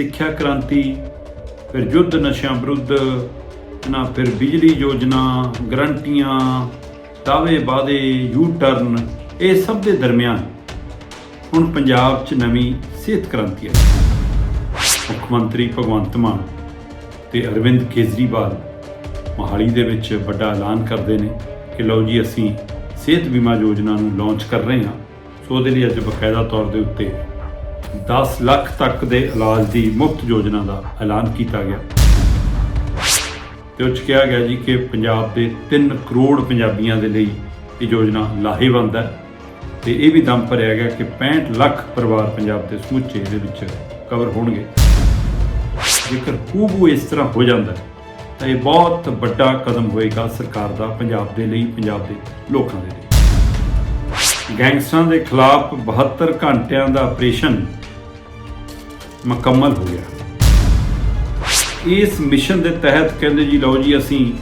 ਸਿੱਖਿਆ ਕ੍ਰਾਂਤੀ, ਫਿਰ ਯੁੱਧ ਨਸ਼ਿਆਂ ਵਿਰੁੱਧ ਨਾ ਫਿਰ ਬਿਜਲੀ ਯੋਜਨਾ, ਗਰੰਟੀਆਂ, ਦਾਅਵੇ ਵਾਅਦੇ ਯੂ ਟਰਨ ਇਹ ਸਭ ਦੇ ਦਰਮਿਆਨ ਹੁਣ ਪੰਜਾਬ 'ਚ ਨਵੀਂ ਸਿਹਤ ਕ੍ਰਾਂਤੀ ਹੈ ਮੁੱਖ ਮੰਤਰੀ ਭਗਵੰਤ ਮਾਨ ਤੇ ਅਰਵਿੰਦ ਕੇਜਰੀਵਾਲ ਮੋਹਾਲੀ ਦੇ ਵਿੱਚ ਵੱਡਾ ਐਲਾਨ ਕਰਦੇ ਨੇ ਕਿ ਲਓ ਜੀ, ਅਸੀਂ ਸਿਹਤ ਬੀਮਾ ਯੋਜਨਾ ਨੂੰ ਲਾਂਚ ਕਰ ਰਹੇ ਹਾਂ। ਸੋ ਉਹਦੇ ਲਈ ਅੱਜ ਬਕਾਇਦਾ ਤੌਰ ਦੇ ਉੱਤੇ 10 ਲੱਖ ਤੱਕ ਦੇ ਇਲਾਜ ਦੀ ਮੁਫਤ ਯੋਜਨਾ ਦਾ ਐਲਾਨ ਕੀਤਾ ਗਿਆ। ਤੇ ਉਹ 'ਚ ਕਿਹਾ ਗਿਆ ਜੀ ਕਿ ਪੰਜਾਬ ਦੇ 3 ਕਰੋੜ ਪੰਜਾਬੀਆਂ ਦੇ ਲਈ ਇਹ ਯੋਜਨਾ ਲਾਹੇਵੰਦ ਹੈ। ਤੇ ਇਹ ਵੀ ਦਮ ਭਰਿਆ ਗਿਆ ਕਿ 65 ਲੱਖ ਪਰਿਵਾਰ ਪੰਜਾਬ ਦੇ ਸਮੁੱਚੇ ਦੇ ਵਿੱਚ ਕਵਰ ਹੋਣਗੇ। ਜੇਕਰ ਖੂਬ ਇਸ ਤਰ੍ਹਾਂ ਹੋ ਜਾਂਦਾ ਤਾਂ ਇਹ ਬਹੁਤ ਵੱਡਾ ਕਦਮ ਹੋਏਗਾ ਸਰਕਾਰ ਦਾ ਪੰਜਾਬ ਦੇ ਲਈ, ਪੰਜਾਬ ਦੇ ਲੋਕਾਂ ਦੇ ਲਈ। ਗੈਂਗਸਟਰਾਂ ਦੇ ਖਿਲਾਫ 72 ਘੰਟਿਆਂ ਦਾ ਆਪਰੇਸ਼ਨ ਮੁਕੰਮਲ ਹੋ ਗਿਆ। ਇਸ ਮਿਸ਼ਨ ਦੇ ਤਹਿਤ ਕਹਿੰਦੇ ਜੀ, ਲਓ ਜੀ, ਅਸੀਂ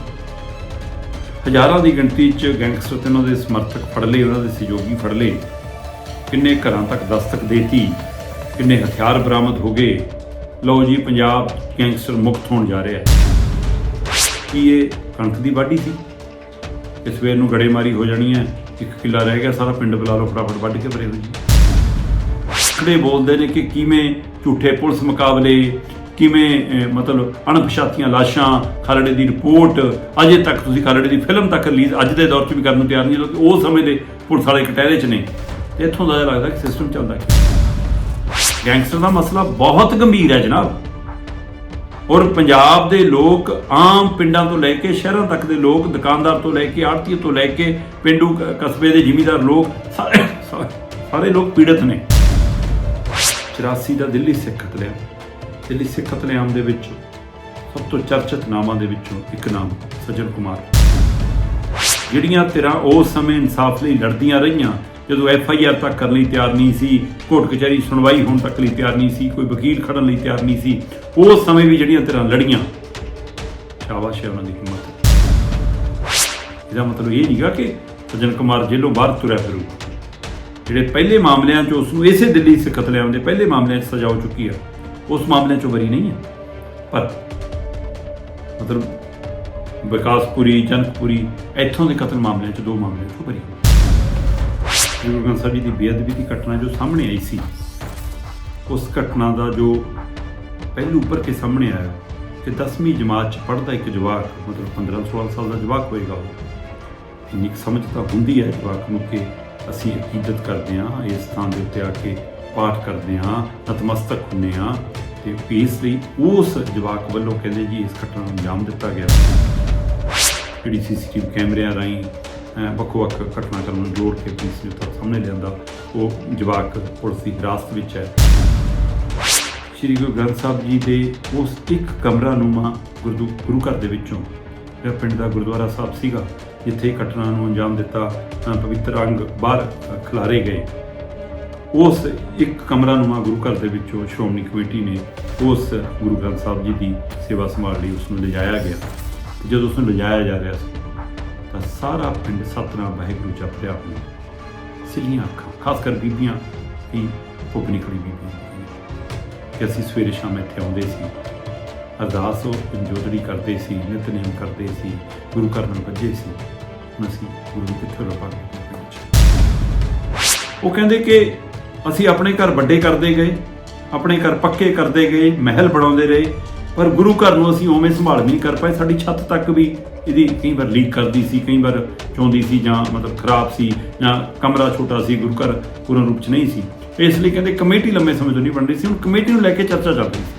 ਹਜ਼ਾਰਾਂ ਦੀ ਗਿਣਤੀ 'ਚ ਗੈਂਗਸਟਰ ਤੇ ਉਹਨਾਂ ਦੇ ਸਮਰਥਕ ਫੜ ਲਏ, ਉਹਨਾਂ ਦੇ ਸਹਿਯੋਗੀ ਫੜ ਲਏ। ਕਿੰਨੇ ਘਰਾਂ ਤੱਕ ਦਸਤਕ ਦੇਤੀ, ਕਿੰਨੇ ਹਥਿਆਰ ਬਰਾਮਦ ਹੋ ਗਏ। ਲਓ ਜੀ, ਪੰਜਾਬ ਗੈਂਗਸਟਰ ਮੁਕਤ ਹੋਣ ਜਾ ਰਿਹਾ ਹੈ। ਕੀ ਇਹ ਕਣਕ ਦੀ ਵਾਢੀ ਸੀ? ਇਸ ਸਵੇਰ ਨੂੰ ਗੜੇਮਾਰੀ ਹੋ ਜਾਣੀ ਹੈ, ਇੱਕ ਕਿੱਲਾ ਰਹਿ ਗਿਆ ਸਾਰਾ, ਪਿੰਡ ਬੁਲਾ ਲਓ, ਫਟਾਫਟ ਵੱਢ ਕੇ ਭਰੇ ਹੋ ਜੀ। ਖੜੇ ਬੋਲਦੇ ਨੇ ਕਿ ਕਿਵੇਂ ਝੂਠੇ ਪੁਲਿਸ ਮੁਕਾਬਲੇ, ਕਿਵੇਂ ਮਤਲਬ ਅਣਪਛਾਤੀਆਂ ਲਾਸ਼ਾਂ, ਖਾਲੜੇ ਦੀ ਰਿਪੋਰਟ, ਅਜੇ ਤੱਕ ਤੁਸੀਂ ਖਾਲੜੇ ਦੀ ਫਿਲਮ ਤੱਕ ਰਿਲੀਜ਼ ਅੱਜ ਦੇ ਦੌਰ 'ਚ ਵੀ ਕਰਨ ਨੂੰ ਤਿਆਰ ਨਹੀਂ ਲੋਕ ਉਹ ਸਮੇਂ ਦੇ ਪੁਲਿਸ ਵਾਲੇ ਕਟਹਿਰੇ 'ਚ ਨੇ। ਤੇ ਇੱਥੋਂ ਦਾ ਲੱਗਦਾ ਕਿ ਸਿਸਟਮ ਚੱਲਦਾ ਹੈ। ਗੈਂਗਸਟਰ ਦਾ ਮਸਲਾ ਬਹੁਤ ਗੰਭੀਰ ਹੈ ਜਨਾਬ। ਔਰ ਪੰਜਾਬ ਦੇ ਲੋਕ ਆਮ ਪਿੰਡਾਂ ਤੋਂ ਲੈ ਕੇ ਸ਼ਹਿਰਾਂ ਤੱਕ ਦੇ ਲੋਕ, ਦੁਕਾਨਦਾਰ ਤੋਂ ਲੈ ਕੇ ਆੜਤੀ ਤੋਂ ਲੈ ਕੇ, ਪਿੰਡੂ ਕਸਬੇ ਦੇ ਜ਼ਿਮੀਂਦਾਰ ਲੋਕ ਸਾਰੇ- ਸਾਰੇ ਲੋਕ ਪੀੜਤ ਨੇ। 84 ਦਾ ਦਿੱਲੀ ਸਿੱਖ ਕਤਲੇਆਮ। ਦਿੱਲੀ ਸਿੱਖ ਕਤਲੇਆਮ ਦੇ ਵਿੱਚ ਸਭ ਤੋਂ ਚਰਚਿਤ ਨਾਮਾਂ ਦੇ ਵਿੱਚੋਂ ਇੱਕ ਨਾਮ ਸੱਜਣ ਕੁਮਾਰ। ਜਿਹੜੀਆਂ ਧਿਰਾਂ ਉਸ ਸਮੇਂ ਇਨਸਾਫ ਲਈ ਲੜਦੀਆਂ ਰਹੀਆਂ, ਜਦੋਂ ਐਫ ਆਈ ਆਰ ਤੱਕ ਕਰਨ ਲਈ ਤਿਆਰ ਨਹੀਂ ਸੀ, ਕੋਰਟ ਕਚਹਿਰੀ ਸੁਣਵਾਈ ਹੋਣ ਤੱਕ ਲਈ ਤਿਆਰ ਨਹੀਂ ਸੀ, ਕੋਈ ਵਕੀਲ ਖੜਨ ਲਈ ਤਿਆਰ ਨਹੀਂ ਸੀ, ਉਸ ਸਮੇਂ ਵੀ ਜਿਹੜੀਆਂ ਧਿਰਾਂ ਲੜੀਆਂ, ਸ਼ਾਬਾਸ਼ ਹੈ ਉਹਨਾਂ ਦੀ ਹਿੰਮਤ। ਇਹਦਾ ਮਤਲਬ ਇਹ ਨਹੀਂਗਾ ਕਿ ਸੱਜਣ ਕੁਮਾਰ ਜੇਲੋਂ ਬਾਹਰ ਤੁਰਿਆ ਫਿਰੂ ਜਿਹੜੇ ਪਹਿਲੇ ਮਾਮਲਿਆਂ 'ਚ ਉਸ ਨੂੰ ਇਸੇ ਦਿੱਲੀ ਸੇ ਕਤਲੇਆਮ ਦੇ ਪਹਿਲੇ ਮਾਮਲਿਆਂ 'ਚ ਸਜ਼ਾ ਹੋ ਚੁੱਕੀ ਆ, ਉਸ ਮਾਮਲਿਆਂ 'ਚੋਂ ਬਰੀ ਨਹੀਂ ਹੈ ਪਰ ਮਤਲਬ ਵਿਕਾਸਪੁਰੀ, ਜਨਕਪੁਰੀ, ਇੱਥੋਂ ਦੇ ਕਤਲ ਮਾਮਲਿਆਂ 'ਚ ਦੋ ਮਾਮਲਿਆਂ 'ਚੋਂ ਬਰੀ ਹੋਈ ਗੁਰੂ ਗ੍ਰੰਥ ਸਾਹਿਬ ਜੀ ਦੀ ਬੇਅਦਬੀ ਦੀ ਘਟਨਾ ਜੋ ਸਾਹਮਣੇ ਆਈ ਸੀ, ਉਸ ਘਟਨਾ ਦਾ ਜੋ ਪਹਿਲੂ ਉੱਪਰ ਕੇ ਸਾਹਮਣੇ ਆਇਆ, ਕਿ 10ਵੀਂ ਜਮਾਤ 'ਚ ਪੜ੍ਹਦਾ ਇੱਕ ਜਵਾਕ, ਮਤਲਬ 15 16 ਸਾਲ ਦਾ ਜਵਾਕ ਹੋਏਗਾ ਉਹ। ਇੰਨੀ ਕੁ ਸਮਝ ਤਾਂ ਹੁੰਦੀ ਹੈ ਜਵਾਕ ਨੂੰ ਕਿ ਅਸੀਂ ਅਕੀਦਤ ਕਰਦੇ ਹਾਂ, ਇਸ ਥਾਂ ਦੇ ਉੱਤੇ ਆ ਕੇ ਪਾਠ ਕਰਦੇ ਹਾਂ, ਨਤਮਸਤਕ ਹੁੰਦੇ ਹਾਂ ਤੇ ਇਸ ਲਈ ਉਸ ਜਵਾਕ ਵੱਲੋਂ ਕਹਿੰਦੇ ਜੀ ਇਸ ਘਟਨਾ ਨੂੰ ਅੰਜਾਮ ਦਿੱਤਾ ਗਿਆ ਜਿਹੜੀ ਸੀਸੀਟੀਵੀ ਕੈਮਰਿਆਂ ਰਾਹੀਂ ਵੱਖੋ ਵੱਖ-ਵੱਖ ਘਟਨਾਕ੍ਰਮ ਨੂੰ ਜੋੜ ਕੇ ਪੁਲਿਸ ਨੇ ਤੱਕ ਸਾਹਮਣੇ ਲਿਆਂਦਾ, ਉਹ ਜਵਾਕ ਪੁਲਿਸ ਦੀ ਹਿਰਾਸਤ ਵਿੱਚ ਹੈ। ਸ਼੍ਰੀ ਗੁਰੂ ਗ੍ਰੰਥ ਸਾਹਿਬ ਜੀ ਦੇ ਉਸ ਇੱਕ ਕਮਰਾ ਨੂਮਾ ਗੁਰਦੁ, ਗੁਰੂ ਘਰ ਦੇ ਵਿੱਚੋਂ, ਜਿਹੜਾ ਪਿੰਡ ਦਾ ਗੁਰਦੁਆਰਾ ਸਾਹਿਬ ਸੀਗਾ ਜਿੱਥੇ ਘਟਨਾ ਨੂੰ ਅੰਜਾਮ ਦਿੱਤਾ ਅ, ਪਵਿੱਤਰ ਅੰਗ ਬਾਹਰ ਖਿਲਾਰੇ ਗਏ। ਉਸ ਇੱਕ ਕਮਰਾ ਨੂਮਾ ਗੁਰੂ ਘਰ ਦੇ ਵਿੱਚੋਂ ਸ਼੍ਰੋਮਣੀ ਕਮੇਟੀ ਨੇ ਉਸ ਗੁਰੂ ਗ੍ਰੰਥ ਸਾਹਿਬ ਜੀ ਦੀ ਸੇਵਾ ਸੰਭਾਲ ਲਈ ਉਸ ਨੂੰ ਲਿਜਾਇਆ ਗਿਆ। ਜਦੋਂ ਉਸ ਨੂੰ ਲਿਜਾਇਆ ਜਾ ਰਿਹਾ ਸੀ ਤਾਂ ਸਾਰਾ ਪਿੰਡ ਸਤਨਾਮ ਵਾਹਿਗੁਰੂ ਜਪ ਰਿਹਾ ਹੋਇਆ ਸਿੱਲੀਆਂ ਅੱਖਾਂ ਖਾਸ ਕਰ ਬੀਬੀਆਂ ਹੀ ਭੁੱਖ ਨਿਕਲੀ ਬੀਬੀਆਂ ਕਿ ਅਸੀਂ ਸਵੇਰੇ ਸ਼ਾਮ ਇੱਥੇ ਆਉਂਦੇ ਸੀ ਅਰਦਾਸ ਉਹ ਜੋਦੜੀ ਕਰਦੇ ਸੀ ਨਿਤਨੇਮ ਕਰਦੇ ਸੀ, ਗੁਰੂ ਘਰ ਨੂੰ ਵੱਜੇ ਸੀ। ਹੁਣ ਅਸੀਂ ਗੁਰੂ ਨੂੰ ਕਿੱਥੇ ਲੱਭਾਂਗੇ? ਉਹ ਕਹਿੰਦੇ ਕਿ ਅਸੀਂ ਆਪਣੇ ਘਰ ਵੱਡੇ ਕਰਦੇ ਗਏ, ਆਪਣੇ ਘਰ ਪੱਕੇ ਕਰਦੇ ਗਏ, ਮਹਿਲ ਬਣਾਉਂਦੇ ਰਹੇ, ਪਰ ਗੁਰੂ ਘਰ ਨੂੰ ਅਸੀਂ ਉਵੇਂ ਸੰਭਾਲ ਨਹੀਂ ਕਰ ਪਾਏ। ਸਾਡੀ ਛੱਤ ਤੱਕ ਵੀ ਇਹਦੀ ਕਈ ਵਾਰ ਲੀਕ ਕਰਦੀ ਸੀ, ਕਈ ਵਾਰ ਚੌਂਦੀ ਸੀ ਜਾਂ ਮਤਲਬ ਖਰਾਬ ਸੀ ਜਾਂ ਕਮਰਾ ਛੋਟਾ ਸੀ, ਗੁਰੂ ਘਰ ਪੂਰਨ ਰੂਪ 'ਚ ਨਹੀਂ ਸੀ। ਇਸ ਲਈ ਕਹਿੰਦੇ ਕਮੇਟੀ ਲੰਮੇ ਸਮੇਂ ਤੋਂ ਨਹੀਂ ਬਣ ਰਹੀ ਸੀ। ਹੁਣ ਕਮੇਟੀ ਨੂੰ ਲੈ ਕੇ ਚਰਚਾ ਚੱਲ ਰਹੀ ਸੀ।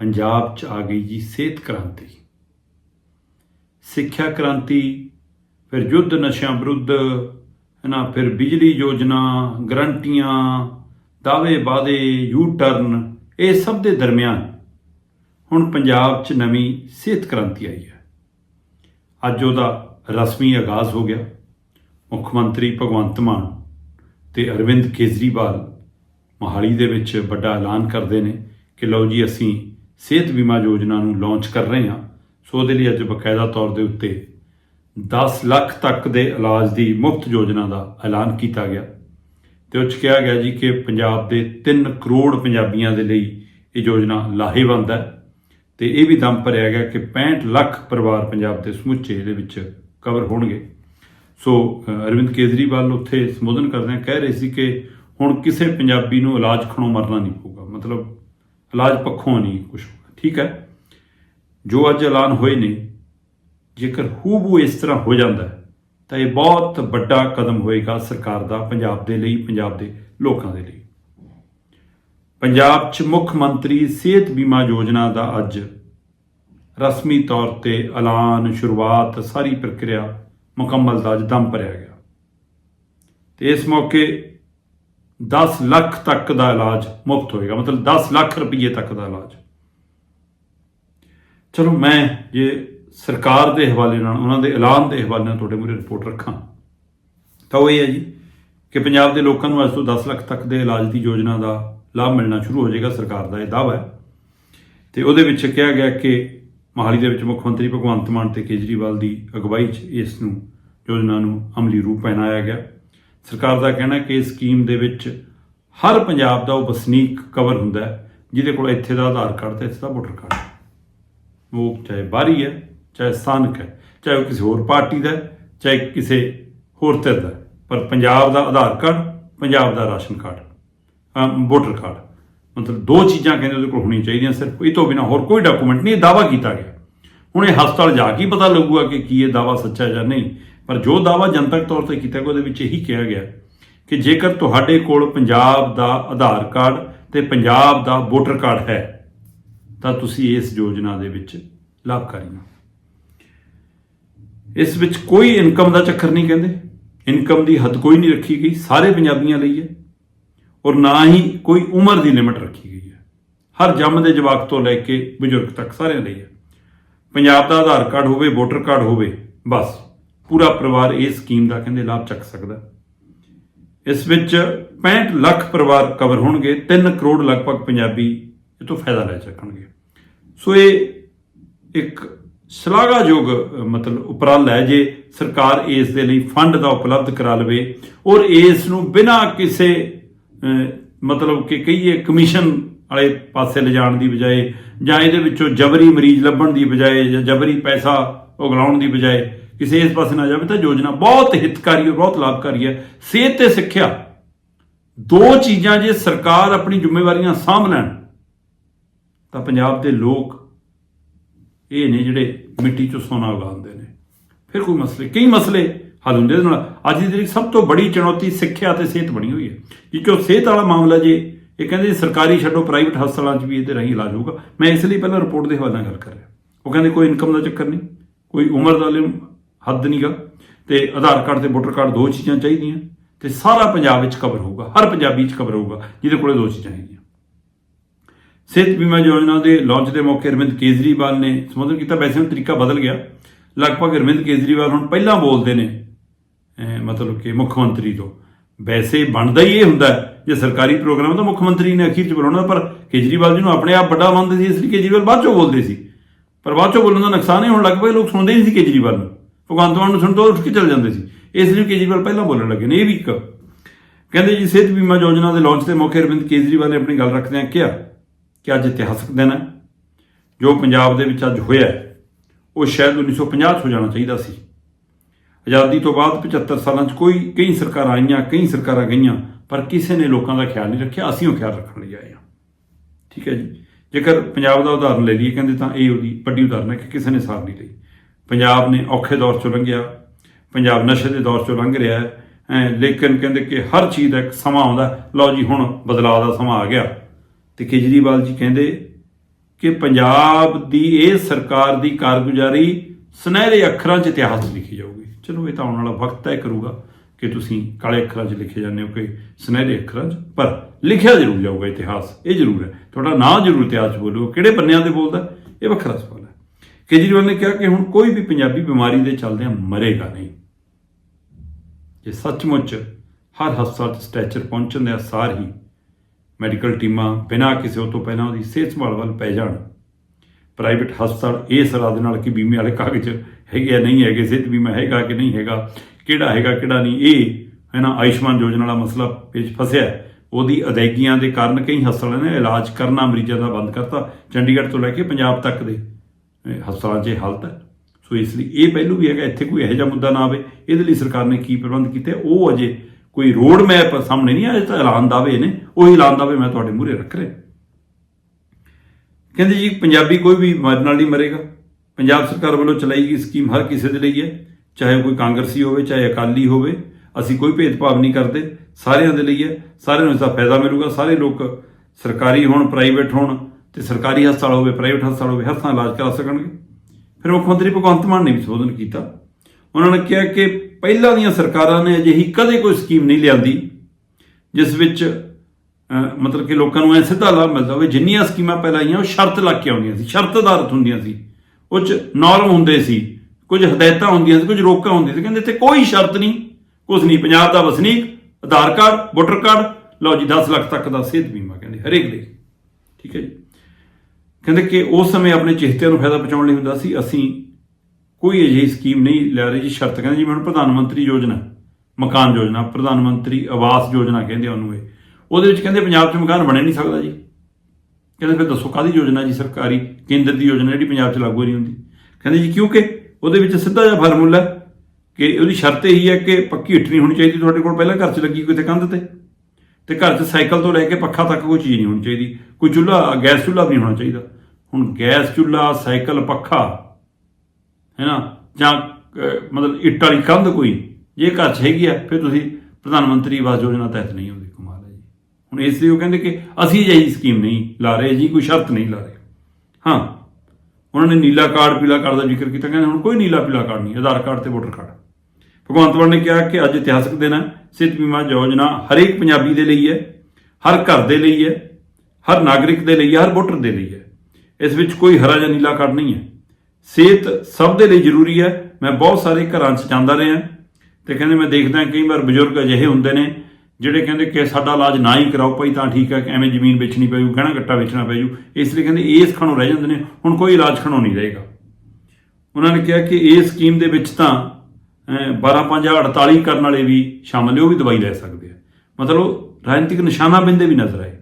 ਪੰਜਾਬ 'ਚ ਆ ਗਈ ਜੀ ਸਿਹਤ ਕ੍ਰਾਂਤੀ। ਸਿੱਖਿਆ ਕ੍ਰਾਂਤੀ, ਫਿਰ ਯੁੱਧ ਨਸ਼ਿਆਂ ਵਿਰੁੱਧ ਹੈ ਨਾ ਫਿਰ ਬਿਜਲੀ ਯੋਜਨਾ, ਗਰੰਟੀਆਂ, ਦਾਅਵੇ ਵਾਅਦੇ ਯੂ ਟਰਨ ਇਹ ਸਭ ਦੇ ਦਰਮਿਆਨ ਹੁਣ ਪੰਜਾਬ 'ਚ ਨਵੀਂ ਸਿਹਤ ਕ੍ਰਾਂਤੀ ਆਈ ਹੈ। ਅੱਜ ਉਹਦਾ ਰਸਮੀ ਆਗਾਜ਼ ਹੋ ਗਿਆ। ਮੁੱਖ ਮੰਤਰੀ ਭਗਵੰਤ ਮਾਨ ਤੇ ਅਰਵਿੰਦ ਕੇਜਰੀਵਾਲ ਮੋਹਾਲੀ ਦੇ ਵਿੱਚ ਵੱਡਾ ਐਲਾਨ ਕਰਦੇ ਨੇ ਕਿ ਲਓ ਜੀ, ਅਸੀਂ ਸਿਹਤ ਬੀਮਾ ਯੋਜਨਾ ਨੂੰ ਲਾਂਚ ਕਰ ਰਹੇ ਹਾਂ। ਸੋ ਉਹਦੇ ਲਈ ਅੱਜ ਬਕਾਇਦਾ ਤੌਰ ਦੇ ਉੱਤੇ 10 ਲੱਖ ਤੱਕ ਦੇ ਇਲਾਜ ਦੀ ਮੁਫਤ ਯੋਜਨਾ ਦਾ ਐਲਾਨ ਕੀਤਾ ਗਿਆ। ਤੇ ਉਹ 'ਚ ਕਿਹਾ ਗਿਆ ਜੀ ਕਿ ਪੰਜਾਬ ਦੇ 3 ਕਰੋੜ ਪੰਜਾਬੀਆਂ ਦੇ ਲਈ ਇਹ ਯੋਜਨਾ ਲਾਹੇਵੰਦ ਹੈ। ਤੇ ਇਹ ਵੀ ਦਮ ਭਰਿਆ ਗਿਆ ਕਿ 65 ਲੱਖ ਪਰਿਵਾਰ ਪੰਜਾਬ ਦੇ ਸਮੁੱਚੇ ਇਹਦੇ ਵਿੱਚ ਕਵਰ ਹੋਣਗੇ। ਸੋ ਅਰਵਿੰਦ ਕੇਜਰੀਵਾਲ ਉੱਥੇ ਸੰਬੋਧਨ ਕਰਦਿਆਂ ਕਹਿ ਰਹੇ ਸੀ ਕਿ ਹੁਣ ਕਿਸੇ ਪੰਜਾਬੀ ਨੂੰ ਇਲਾਜ ਖਣੋਂ ਮਰਨਾ ਨਹੀਂ ਪਊਗਾ। ਮਤਲਬ ਇਲਾਜ ਪੱਖੋਂ ਨਹੀਂ ਕੁਝ ਠੀਕ ਹੈ? ਜੋ ਅੱਜ ਐਲਾਨ ਹੋਏ ਨੇ, ਜੇਕਰ ਹੂਬੂ ਇਸ ਤਰ੍ਹਾਂ ਹੋ ਜਾਂਦਾ ਤਾਂ ਇਹ ਬਹੁਤ ਵੱਡਾ ਕਦਮ ਹੋਏਗਾ ਸਰਕਾਰ ਦਾ ਪੰਜਾਬ ਦੇ ਲਈ, ਪੰਜਾਬ ਦੇ ਲੋਕਾਂ ਦੇ ਲਈ। ਪੰਜਾਬ 'ਚ ਮੁੱਖ ਮੰਤਰੀ ਸਿਹਤ ਬੀਮਾ ਯੋਜਨਾ ਦਾ ਅੱਜ ਰਸਮੀ ਤੌਰ ਤੇ ਐਲਾਨ, ਸ਼ੁਰੂਆਤ, ਸਾਰੀ ਪ੍ਰਕਿਰਿਆ ਮੁਕੰਮਲ ਦਾ ਅੱਜ ਦਮ ਭਰਿਆ ਗਿਆ। ਤੇ ਇਸ ਮੌਕੇ 10 ਲੱਖ ਤੱਕ ਦਾ ਇਲਾਜ ਮੁਫਤ ਹੋਏਗਾ। ਮਤਲਬ 10 ਲੱਖ ਰੁਪਏ ਤੱਕ ਦਾ ਇਲਾਜ। ਚਲੋ ਮੈਂ ਜੇ ਸਰਕਾਰ ਦੇ ਹਵਾਲੇ ਨਾਲ, ਉਹਨਾਂ ਦੇ ਐਲਾਨ ਦੇ ਹਵਾਲੇ ਨਾਲ ਤੁਹਾਡੇ ਮੂਹਰੇ ਰਿਪੋਰਟ ਰੱਖਾਂ, ਤਾਂ ਉਹ ਇਹ ਹੈ ਜੀ ਕਿ ਪੰਜਾਬ ਦੇ ਲੋਕਾਂ ਨੂੰ ਅੱਜ ਤੋਂ 10 ਲੱਖ ਤੱਕ ਦੇ ਇਲਾਜ ਦੀ ਯੋਜਨਾ ਦਾ ਲਾਭ ਮਿਲਣਾ ਸ਼ੁਰੂ ਹੋ ਜਾਏਗਾ, ਸਰਕਾਰ ਦਾ ਇਹ ਦਾਅਵਾ ਹੈ। ਤੇ ਉਹਦੇ ਵਿੱਚ ਕਿਹਾ ਗਿਆ ਕਿ ਮਹਾਲੀ ਦੇ ਵਿੱਚ ਮੁੱਖ ਮੰਤਰੀ ਭਗਵੰਤ ਮਾਨ ਤੇ ਕੇਜਰੀਵਾਲ ਦੀ ਅਗਵਾਈ 'ਚ ਇਸ ਨੂੰ, ਯੋਜਨਾ ਨੂੰ ਅਮਲੀ ਰੂਪ ਪਹਿਨਾਇਆ ਗਿਆ। ਸਰਕਾਰ ਦਾ ਕਹਿਣਾ ਕਿ ਇਸ ਸਕੀਮ ਦੇ ਵਿੱਚ ਹਰ ਪੰਜਾਬ ਦਾ ਉਹ ਵਸਨੀਕ ਕਵਰ ਹੁੰਦਾ ਜਿਹਦੇ ਕੋਲ ਇੱਥੇ ਦਾ ਆਧਾਰ ਕਾਰਡ ਤੇ ਇੱਥੇ ਦਾ ਵੋਟਰ ਕਾਰਡ ਉਹ ਚਾਹੇ ਬਾਹਰੀ ਹੈ, ਚਾਹੇ ਸਥਾਨਕ ਹੈ, ਚਾਹੇ ਉਹ ਕਿਸੇ ਹੋਰ ਪਾਰਟੀ ਦਾ ਚਾਹੇ ਕਿਸੇ ਹੋਰ ਧਿਰ ਦਾ ਪਰ ਪੰਜਾਬ ਦਾ ਆਧਾਰ ਕਾਰਡ, ਪੰਜਾਬ ਦਾ ਰਾਸ਼ਨ ਕਾਰਡ ਵੋਟਰ ਕਾਰਡ ਮਤਲਬ ਦੋ ਚੀਜ਼ਾਂ ਕਹਿੰਦੇ ਉਹਦੇ ਕੋਲ ਹੋਣੀਆਂ ਚਾਹੀਦੀਆਂ ਸਿਰਫ। ਇਹ ਤੋਂ ਬਿਨਾ ਹੋਰ ਕੋਈ ਡਾਕੂਮੈਂਟ ਨਹੀਂ, ਇਹ ਦਾਵਾ ਕੀਤਾ ਗਿਆ। ਹੁਣ ਇਹ ਹਸਪਤਾਲ ਜਾ ਕੇ ਪਤਾ ਲੱਗੂਗਾ ਕਿ ਕੀ ਇਹ ਦਾਵਾ ਸੱਚਾ ਜਾਂ ਨਹੀਂ। ਪਰ ਜੋ ਦਾਵਾ ਜਨਤਕ ਤੌਰ ਤੇ ਕੀਤਾ ਗਿਆ, ਉਹਦੇ ਵਿੱਚ ਇਹੀ ਕਿਹਾ ਗਿਆ ਕਿ ਜੇਕਰ ਤੁਹਾਡੇ ਕੋਲ ਪੰਜਾਬ ਦਾ ਆਧਾਰ ਕਾਰਡ ਤੇ ਪੰਜਾਬ ਦਾ ਵੋਟਰ ਕਾਰਡ ਹੈ, ਤਾਂ ਤੁਸੀਂ ਇਸ ਯੋਜਨਾ ਦੇ ਵਿੱਚ ਲਾਭਕਾਰੀ ਹੋ। ਇਸ ਵਿੱਚ ਕੋਈ ਇਨਕਮ ਦਾ ਚੱਕਰ ਨਹੀਂ ਕਹਿੰਦੇ। ਇਨਕਮ ਦੀ ਹੱਦ ਕੋਈ ਨਹੀਂ ਰੱਖੀ ਗਈ, ਸਾਰੇ ਪੰਜਾਬੀਆਂ ਲਈ ਹੈ। ਔਰ ਨਾ ਹੀ ਕੋਈ ਉਮਰ ਦੀ ਲਿਮਟ ਰੱਖੀ ਗਈ ਹੈ। ਹਰ ਜੰਮ ਦੇ ਜਵਾਕ ਤੋਂ ਲੈ ਕੇ ਬਜ਼ੁਰਗ ਤੱਕ ਸਾਰਿਆਂ ਲਈ ਹੈ। ਪੰਜਾਬ ਦਾ ਆਧਾਰ ਕਾਰਡ ਹੋਵੇ, ਵੋਟਰ ਕਾਰਡ ਹੋਵੇ, ਬਸ। ਪੂਰਾ ਪਰਿਵਾਰ ਇਸ ਸਕੀਮ ਦਾ ਕਹਿੰਦੇ ਲਾਭ ਚੱਕ ਸਕਦਾ ਇਸ ਵਿੱਚ 65 ਲੱਖ ਪਰਿਵਾਰ ਕਵਰ ਹੋਣਗੇ 3 ਕਰੋੜ ਲਗਭਗ ਪੰਜਾਬੀ ਇਹ ਤੋਂ ਫਾਇਦਾ ਲੈ ਸਕਣਗੇ ਸੋ ਇਹ ਇੱਕ ਸ਼ਲਾਘਾਯੋਗ ਮਤਲਬ ਉਪਰਾਲਾ ਹੈ ਜੇ ਸਰਕਾਰ ਇਸ ਦੇ ਲਈ ਫੰਡ ਦਾ ਉਪਲਬਧ ਕਰਾ ਲਵੇ ਔਰ ਇਸ ਨੂੰ ਬਿਨਾਂ ਕਿਸੇ ਮਤਲਬ ਕਿ ਕਹੀਏ ਕਮਿਸ਼ਨ ਵਾਲੇ ਪਾਸੇ ਲਿਜਾਣ ਦੀ ਬਜਾਏ ਜਾਂ ਇਹਦੇ ਵਿੱਚੋਂ ਜਬਰੀ ਮਰੀਜ਼ ਲੱਭਣ ਦੀ ਬਜਾਏ ਜਾਂ ਜਬਰੀ ਪੈਸਾ ਉਗਲਾਉਣ ਦੀ ਬਜਾਏ ਕਿਸੇ ਇਸ ਪਾਸੇ ਨਾ ਜਾਵੇ ਤਾਂ ਯੋਜਨਾ ਬਹੁਤ ਹਿਤਕਾਰੀ ਔਰ ਬਹੁਤ ਲਾਭਕਾਰੀ ਹੈ। ਸਿਹਤ ਤੇ ਸਿੱਖਿਆ। ਦੋ ਚੀਜ਼ਾਂ ਜੇ ਸਰਕਾਰ ਆਪਣੀ ਜ਼ਿੰਮੇਵਾਰੀਆਂ ਸਾਂਭ ਲੈਣ ਤਾਂ ਪੰਜਾਬ ਦੇ ਲੋਕ ਇਹ ਨੇ ਜਿਹੜੇ ਮਿੱਟੀ ਚੋਂ ਸੋਨਾ ਉਗਾਉਂਦੇ ਨੇ। ਫਿਰ ਕੋਈ ਮਸਲੇ, ਕਈ ਮਸਲੇ ਹੱਲ ਹੁੰਦੇ ਇਹਦੇ ਨਾਲ ਅੱਜ ਦੀ ਜਿਹੜੀ ਸਭ ਤੋਂ ਬੜੀ ਚੁਣੌਤੀ ਸਿੱਖਿਆ ਤੇ ਸਿਹਤ ਬਣੀ ਹੋਈ ਹੈ। ਕਿਉਂਕਿ ਉਹ ਸਿਹਤ ਵਾਲਾ ਮਾਮਲਾ ਜੇ ਇਹ ਕਹਿੰਦੇ ਜੀ ਸਰਕਾਰੀ ਛੱਡੋ ਪ੍ਰਾਈਵੇਟ ਹਸਪਤਾਲਾਂ 'ਚ ਵੀ ਇਹਦੇ ਰਾਹੀਂ ਇਲਾਜ ਹੋਊਗਾ। ਮੈਂ ਇਸ ਲਈ ਪਹਿਲਾਂ ਰਿਪੋਰਟ ਦੇ ਹਵਾਲੇ ਨਾਲ ਗੱਲ ਕਰ ਰਿਹਾ। ਉਹ ਕਹਿੰਦੇ ਕੋਈ ਇਨਕਮ ਦਾ ਚੱਕਰ ਨਹੀਂ, ਕੋਈ ਉਮਰ ਦਾ ਹੱਦ ਨਹੀਂਗਾ। ਤੇ ਆਧਾਰ ਕਾਰਡ ਤੇ ਵੋਟਰ ਕਾਰਡ ਦੋ ਚੀਜ਼ਾਂ ਚਾਹੀਦੀਆਂ। ਤੇ ਸਾਰਾ ਪੰਜਾਬ ਵਿੱਚ ਕਵਰ ਹੋਊਗਾ। ਹਰ ਪੰਜਾਬੀ 'ਚ ਕਵਰ ਹੋਊਗਾ, ਜਿਹਦੇ ਕੋਲੇ ਦੋ ਚੀਜ਼ਾਂ ਹੈਗੀਆਂ। ਸਿਹਤ ਬੀਮਾ ਯੋਜਨਾ ਦੇ ਲਾਂਚ ਦੇ ਮੌਕੇ ਅਰਵਿੰਦ ਕੇਜਰੀਵਾਲ ਨੇ ਸੰਬੋਧਨ ਕੀਤਾ। ਵੈਸੇ ਹੁਣ ਤਰੀਕਾ ਬਦਲ ਗਿਆ। ਲਗਭਗ ਅਰਵਿੰਦ ਕੇਜਰੀਵਾਲ ਹੁਣ ਪਹਿਲਾਂ ਬੋਲਦੇ ਨੇ ਮਤਲਬ ਕਿ ਮੁੱਖ ਮੰਤਰੀ ਤੋਂ। ਵੈਸੇ ਬਣਦਾ ਹੀ ਇਹ ਹੁੰਦਾ ਜੇ ਸਰਕਾਰੀ ਪ੍ਰੋਗਰਾਮ ਤਾਂ ਮੁੱਖ ਮੰਤਰੀ ਨੇ ਅਖੀਰ ਚ ਬੁਲਾਉਣਾ, ਪਰ ਕੇਜਰੀਵਾਲ ਜੀ ਨੂੰ ਆਪਣੇ ਆਪ ਵੱਡਾ ਮੰਨਦੇ ਸੀ, ਇਸ ਲਈ ਕੇਜਰੀਵਾਲ ਬਾਅਦ ਚੋਂ ਬੋਲਦੇ ਸੀ। ਪਰ ਬਾਅਦ ਚੋਂ ਬੋਲਣ ਦਾ ਨੁਕਸਾਨ ਹੀ ਹੋਣ ਲੱਗ ਪਿਆ, ਲੋਕ ਸੁਣਦੇ ਹੀ ਨਹੀਂ ਸੀ ਕੇਜਰੀਵਾਲ ਨੂੰ। ਭਗਵੰਤ ਮਾਨ ਨੂੰ ਸੁਣ ਤੋਂ ਉੱਠ ਕੇ ਚੱਲ ਜਾਂਦੇ ਸੀ। ਇਸ ਲਈ ਕੇਜਰੀਵਾਲ ਪਹਿਲਾਂ ਬੋਲਣ ਲੱਗੇ ਨੇ, ਇਹ ਵੀ ਇੱਕ। ਕਹਿੰਦੇ ਜੀ, ਸਿਹਤ ਬੀਮਾ ਯੋਜਨਾ ਦੇ ਲਾਂਚ 'ਤੇ ਮੌਕੇ ਅਰਵਿੰਦ ਕੇਜਰੀਵਾਲ ਨੇ ਆਪਣੀ ਗੱਲ ਰੱਖਦਿਆਂ ਕਿਹਾ ਕਿ ਅੱਜ ਇਤਿਹਾਸਕ ਦਿਨ ਹੈ। ਜੋ ਪੰਜਾਬ ਦੇ ਵਿੱਚ ਅੱਜ ਹੋਇਆ ਉਹ ਸ਼ਾਇਦ 1950 ਚ ਹੋ ਜਾਣਾ ਚਾਹੀਦਾ ਸੀ। ਆਜ਼ਾਦੀ ਤੋਂ ਬਾਅਦ 75 ਸਾਲਾਂ 'ਚ ਕੋਈ, ਕਈ ਸਰਕਾਰਾਂ ਆਈਆਂ, ਕਈ ਸਰਕਾਰਾਂ ਗਈਆਂ, ਪਰ ਕਿਸੇ ਨੇ ਲੋਕਾਂ ਦਾ ਖਿਆਲ ਨਹੀਂ ਰੱਖਿਆ। ਅਸੀਂ ਉਹ ਖਿਆਲ ਰੱਖਣ ਲਈ ਆਏ ਹਾਂ। ਠੀਕ ਹੈ ਜੀ। ਜੇਕਰ ਪੰਜਾਬ ਦਾ ਉਦਾਹਰਨ ਲੈ ਲਈਏ, ਕਹਿੰਦੇ ਤਾਂ ਇਹ ਉਹਦੀ ਵੱਡੀ ਉਦਾਹਰਨ ਹੈ ਕਿ ਕਿਸੇ ਨੇ ਸਾਰ ਨਹੀਂ ਲਈ। ਪੰਜਾਬ ਨੇ ਔਖੇ ਦੌਰ ਚੋਂ ਲੰਘਿਆ। ਪੰਜਾਬ ਨਸ਼ੇ ਦੇ ਦੌਰ ਚੋਂ ਲੰਘ ਰਿਹਾ ਹੈ। ਐਂ ਲੇਕਿਨ ਕਹਿੰਦੇ ਕਿ ਹਰ ਚੀਜ਼ ਦਾ ਇੱਕ ਸਮਾਂ ਆਉਂਦਾ ਲਓ ਜੀ, ਹੁਣ ਬਦਲਾਅ ਦਾ ਸਮਾਂ ਆ ਗਿਆ। ਤੇ ਕੇਜਰੀਵਾਲ ਜੀ ਕਹਿੰਦੇ ਕਿ ਪੰਜਾਬ ਦੀ ਇਹ ਸਰਕਾਰ ਦੀ ਕਾਰਗੁਜ਼ਾਰੀ ਸੁਨਹਿਰੇ ਅੱਖਰਾਂ 'ਚ ਇਤਿਹਾਸ 'ਚ ਲਿਖੀ ਜਾਊਗੀ। ਚਲੋ, ਇਹ ਤਾਂ ਆਉਣ ਵਾਲਾ ਵਕਤ ਤੈਅ ਕਰੂਗਾ ਕਿ ਤੁਸੀਂ ਕਾਲੇ ਅੱਖਰਾਂ 'ਚ ਲਿਖੇ ਜਾਂਦੇ ਹੋ ਕਿ ਸੁਨਹਿਰੇ ਅੱਖਰਾਂ 'ਚ। ਪਰ ਲਿਖਿਆ ਜ਼ਰੂਰ ਜਾਊਗਾ ਇਤਿਹਾਸ। ਇਹ ਜ਼ਰੂਰ ਹੈ। ਤੁਹਾਡਾ ਨਾਂ ਜ਼ਰੂਰ ਇਤਿਹਾਸ 'ਚ ਬੋਲੂਗਾ ਕਿਹੜੇ ਪੰਨਿਆਂ ਤੇ ਬੋਲਦਾ ਇਹ ਵੱਖਰਾ ਸਵਾਲ। ਕੇਜਰੀਵਾਲ ਨੇ ਕਿਹਾ ਕਿ ਹੁਣ ਕੋਈ ਵੀ ਪੰਜਾਬੀ ਬਿਮਾਰੀ ਦੇ ਚੱਲਦਿਆਂ ਮਰੇਗਾ ਨਹੀਂ। ਜੇ ਸੱਚਮੁੱਚ ਹਰ ਹਸਪਤਾਲ 'ਚ ਸਟੈਚਰ ਪਹੁੰਚਣ ਦੇ ਸਾਰ ਹੀ ਮੈਡੀਕਲ ਟੀਮਾਂ ਬਿਨਾਂ ਕਿਸੇ ਉਹ ਤੋਂ ਪਹਿਲਾਂ ਉਹਦੀ ਸਿਹਤ ਸੰਭਾਲ ਵੱਲ ਪੈ ਜਾਣ, ਪ੍ਰਾਈਵੇਟ ਹਸਪਤਾਲ ਇਹ ਸਲਾਹ ਦੇ ਨਾਲ ਕਿ ਬੀਮੇ ਵਾਲੇ ਕਾਗਜ਼ ਹੈਗੇ ਆ, ਨਹੀਂ ਹੈਗੇ, ਸਿਹਤ ਬੀਮਾ ਹੈਗਾ ਕਿ ਨਹੀਂ ਹੈਗਾ, ਕਿਹੜਾ ਹੈਗਾ, ਕਿਹੜਾ ਨਹੀਂ, ਇਹ ਹੈ ਨਾ ਆਯੁਸ਼ਮਾਨ ਯੋਜਨਾ ਵਾਲਾ ਮਸਲਾ ਵਿੱਚ ਫਸਿਆ ਉਹਦੀ ਅਦਾਇਗੀਆਂ ਦੇ ਕਾਰਨ ਕਈ ਹਸਪਤਾਲਾਂ ਨੇ ਇਲਾਜ ਕਰਨਾ ਮਰੀਜ਼ਾਂ ਦਾ ਬੰਦ ਕਰਤਾ। ਚੰਡੀਗੜ੍ਹ ਤੋਂ ਲੈ ਕੇ ਪੰਜਾਬ ਤੱਕ ਦੇ ਹਸਪਤਾਲਾਂ 'ਚ ਇਹ ਹਾਲਤ ਹੈ। ਸੋ ਇਸ ਲਈ ਇਹ ਪਹਿਲੂ ਵੀ ਹੈਗਾ, ਇੱਥੇ ਕੋਈ ਇਹੋ ਜਿਹਾ ਮੁੱਦਾ ਨਾ ਆਵੇ। ਇਹਦੇ ਲਈ ਸਰਕਾਰ ਨੇ ਕੀ ਪ੍ਰਬੰਧ ਕੀਤੇ? ਉਹ ਅਜੇ ਕੋਈ ਰੋਡ ਮੈਪ ਸਾਹਮਣੇ ਨਹੀਂ ਆਇਆ ਤਾਂ ਐਲਾਨ ਦਾਅਵੇ ਨੇ। ਉਹ ਐਲਾਨ ਦਾਅਵੇ ਮੈਂ ਤੁਹਾਡੇ ਮੂਹਰੇ ਰੱਖ ਰਿਹਾ। ਕਹਿੰਦੇ ਜੀ, ਪੰਜਾਬੀ ਕੋਈ ਵੀ ਮਰਨ ਨਾਲ ਨਹੀਂ ਮਰੇਗਾ। ਪੰਜਾਬ ਸਰਕਾਰ ਵੱਲੋਂ ਚਲਾਈ ਗਈ ਸਕੀਮ ਹਰ ਕਿਸੇ ਦੇ ਲਈ ਹੈ। ਚਾਹੇ ਕੋਈ ਕਾਂਗਰਸੀ ਹੋਵੇ, ਚਾਹੇ ਅਕਾਲੀ ਹੋਵੇ, ਅਸੀਂ ਕੋਈ ਭੇਦਭਾਵ ਨਹੀਂ ਕਰਦੇ। ਸਾਰਿਆਂ ਦੇ ਲਈ ਹੈ। ਸਾਰਿਆਂ ਨੂੰ ਇਸ ਦਾ ਫਾਇਦਾ ਮਿਲੂਗਾ। ਸਾਰੇ ਲੋਕ ਸਰਕਾਰੀ ਹੋਣ, ਪ੍ਰਾਈਵੇਟ ਹੋਣ ਤੇ ਸਰਕਾਰੀ ਹਸਪਤਾਲ ਹੋਵੇ ਪ੍ਰਾਈਵੇਟ ਹਸਪਤਾਲ ਹੋਵੇ ਹਰ ਥਾਂ ਇਲਾਜ ਕਰਾ ਸਕਣਗੇ। ਫਿਰ ਮੁੱਖ ਮੰਤਰੀ ਭਗਵੰਤ ਮਾਨ ਨੇ ਵੀ ਸੰਬੋਧਨ ਕੀਤਾ। ਉਹਨਾਂ ਨੇ ਕਿਹਾ ਕਿ ਪਹਿਲਾਂ ਦੀਆਂ ਸਰਕਾਰਾਂ ਨੇ ਅਜਿਹੀ ਕਦੇ ਕੋਈ ਸਕੀਮ ਨਹੀਂ ਲਿਆਂਦੀ, ਜਿਸ ਵਿੱਚ ਮਤਲਬ ਕਿ ਲੋਕਾਂ ਨੂੰ ਐ ਸਿੱਧਾ ਲਾਭ ਮਿਲਦਾ ਹੋਵੇ, ਜਿੰਨੀਆਂ ਸਕੀਮਾਂ ਪਹਿਲਾਂ ਆਈਆਂ, ਉਹ ਸ਼ਰਤ ਲਾ ਕੇ ਆਉਂਦੀਆਂ ਸੀ, ਸ਼ਰਤ ਆਧਾਰਿਤ ਹੁੰਦੀਆਂ ਸੀ। ਉਹ ਚ ਨੋਰਮ ਹੁੰਦੇ ਸੀ, ਕੁਝ ਹਦਾਇਤਾਂ ਹੁੰਦੀਆਂ ਸੀ, ਕੁਝ ਰੋਕਾਂ ਹੁੰਦੀਆਂ ਸੀ, ਕਹਿੰਦੇ ਇੱਥੇ ਕੋਈ ਸ਼ਰਤ ਨਹੀਂ ਕੁਝ ਨਹੀਂ, ਪੰਜਾਬ ਦਾ ਵਸਨੀਕ, ਆਧਾਰ ਕਾਰਡ, ਵੋਟਰ ਕਾਰਡ, ਲਓ ਜੀ 10 ਲੱਖ ਤੱਕ ਦਾ ਸਿਹਤ ਬੀਮਾ, ਕਹਿੰਦੇ ਹਰੇਕ ਲਈ। ਠੀਕ ਹੈ ਜੀ। ਕਹਿੰਦੇ ਕਿ ਉਸ ਸਮੇਂ ਆਪਣੇ ਚਿਹਤਿਆਂ ਨੂੰ ਫਾਇਦਾ ਪਹੁੰਚਾਉਣ ਲਈ ਹੁੰਦਾ ਸੀ, ਅਸੀਂ ਕੋਈ ਅਜਿਹੀ ਸਕੀਮ ਨਹੀਂ ਲੈ ਰਹੇ ਜੀ, ਸ਼ਰਤ ਕਹਿੰਦੇ ਜਿਵੇਂ ਹੁਣ ਪ੍ਰਧਾਨ ਮੰਤਰੀ ਯੋਜਨਾ, ਮਕਾਨ ਯੋਜਨਾ, ਪ੍ਰਧਾਨ ਮੰਤਰੀ ਆਵਾਸ ਯੋਜਨਾ ਕਹਿੰਦੇ ਉਹਨੂੰ ਇਹ। ਉਹਦੇ ਵਿੱਚ ਕਹਿੰਦੇ ਪੰਜਾਬ 'ਚ ਮਕਾਨ ਬਣੇ ਨਹੀਂ ਸਕਦਾ ਜੀ। ਕਹਿੰਦੇ ਫਿਰ ਦੱਸੋ ਕਾਦੀ ਯੋਜਨਾ ਜੀ, ਸਰਕਾਰੀ ਕੇਂਦਰ ਦੀ ਯੋਜਨਾ ਜਿਹੜੀ ਪੰਜਾਬ 'ਚ ਲਾਗੂ ਨਹੀਂ ਹੁੰਦੀ। ਕਹਿੰਦੇ ਜੀ, ਕਿਉਂਕਿ ਉਹਦੇ ਵਿੱਚ ਸਿੱਧਾ ਜਿਹਾ ਫਾਰਮੂਲਾ ਕਿ ਉਹਦੀ ਸ਼ਰਤ ਇਹੀ ਹੈ ਕਿ ਪੱਕੀ ਇੱਟ ਨਹੀਂ ਹੋਣੀ ਚਾਹੀਦੀ, ਤੁਹਾਡੇ ਕੋਲ ਪਹਿਲਾਂ ਘਰ 'ਚ ਲੱਗੀ ਕਿਤੇ ਕੰਧ ਤੇ। ਤੇ ਘਰ 'ਚ ਸਾਈਕਲ ਤੋਂ ਲੈ ਕੇ ਪੱਖਾ ਤੱਕ ਕੋਈ ਚੀਜ਼ ਨਹੀਂ ਹੋਣੀ ਚਾਹੀਦੀ। ਕੋਈ ਚੁੱਲ੍ਹਾ, ਗੈਸ ਚੁੱਲ੍ਹਾ ਵੀ ਨਹੀਂ ਹੋਣਾ ਚਾਹੀਦਾ। ਹੁਣ ਗੈਸ ਚੁੱਲ੍ਹਾ ਸਾਈਕਲ, ਪੱਖਾ ਹੈ ਨਾ ਜਾਂ ਮਤਲਬ ਇੱਟ ਵਾਲੀ ਕੰਧ ਕੋਈ, ਜੇ ਘਰ 'ਚ ਹੈਗੀ ਆ, ਫਿਰ ਤੁਸੀਂ ਪ੍ਰਧਾਨ ਮੰਤਰੀ ਆਵਾਸ ਯੋਜਨਾ ਤਹਿਤ ਨਹੀਂ ਹੁੰਦੀ ਕਮਾਲ ਹੈ ਜੀ। ਹੁਣ ਇਸ ਲਈ ਉਹ ਕਹਿੰਦੇ ਕਿ ਅਸੀਂ ਅਜਿਹੀ ਸਕੀਮ ਨਹੀਂ ਲਾ ਰਹੇ ਜੀ, ਕੋਈ ਸ਼ਰਤ ਨਹੀਂ ਲਾ ਰਹੇ। ਹਾਂ, ਉਹਨਾਂ ਨੇ ਨੀਲਾ ਕਾਰਡ, ਪੀਲਾ ਕਾਰਡ ਦਾ ਜ਼ਿਕਰ ਕੀਤਾ, ਕਹਿੰਦੇ ਹੁਣ ਕੋਈ ਨੀਲਾ, ਪੀਲਾ ਕਾਰਡ ਨਹੀਂ, ਆਧਾਰ ਕਾਰਡ ਤੇ ਵੋਟਰ ਕਾਰਡ। ਭਗਵੰਤ ਮਾਨ ਨੇ ਕਿਹਾ ਕਿ ਅੱਜ ਇਤਿਹਾਸਕ ਦਿਨ ਹੈ, ਸਿਹਤ ਬੀਮਾ ਯੋਜਨਾ ਹਰੇਕ ਪੰਜਾਬੀ ਦੇ ਲਈ ਹੈ, ਹਰ ਘਰ ਦੇ ਲਈ ਹੈ, ਹਰ ਨਾਗਰਿਕ ਦੇ ਲਈ ਹੈ, ਹਰ ਵੋਟਰ ਦੇ ਲਈ ਹੈ। ਇਸ ਵਿੱਚ ਕੋਈ ਹਰਾ ਜਾਂ ਨੀਲਾ ਕਾਰਡ ਨਹੀਂ ਹੈ। ਸਿਹਤ ਸਭ ਦੇ ਲਈ ਜ਼ਰੂਰੀ ਹੈ। ਮੈਂ ਬਹੁਤ ਸਾਰੇ ਘਰਾਂ 'ਚ ਜਾਂਦਾ ਰਿਹਾ ਤੇ ਕਹਿੰਦੇ ਮੈਂ ਦੇਖਦਾ ਕਈ ਵਾਰ ਬਜ਼ੁਰਗ ਅਜਿਹੇ ਹੁੰਦੇ ਨੇ ਜਿਹੜੇ ਕਹਿੰਦੇ ਕਿ ਸਾਡਾ ਇਲਾਜ ਨਾ ਹੀ ਕਰਾਓ, ਭਾਈ ਤਾਂ ਠੀਕ ਹੈ ਕਿ ਐਵੇਂ ਜ਼ਮੀਨ ਵੇਚਣੀ ਪਊ, ਗਹਿਣਾ ਗੱਟਾ ਵੇਚਣਾ ਪਊ। ਇਸ ਲਈ ਕਹਿੰਦੇ ਇਸ ਖਣੋਂ ਰਹਿ ਜਾਂਦੇ ਨੇ। ਹੁਣ ਕੋਈ ਇਲਾਜ ਖਣੋਂ ਨਹੀਂ ਰਹੇਗਾ। ਉਹਨਾਂ ਨੇ ਕਿਹਾ ਕਿ ਇਸ ਸਕੀਮ ਦੇ ਵਿੱਚ ਤਾਂ 12-5-48 ਕਰਨ ਵਾਲੇ ਵੀ ਸ਼ਾਮਲ ਨੇ, ਉਹ ਵੀ ਦਵਾਈ ਲੈ ਸਕਦੇ ਆ। ਮਤਲਬ ਰਾਜਨੀਤਿਕ ਨਿਸ਼ਾਨਾ ਨਿਸ਼ਾਨਾਬਿੰਦ ਵੀ ਨਜ਼ਰ ਆਏ।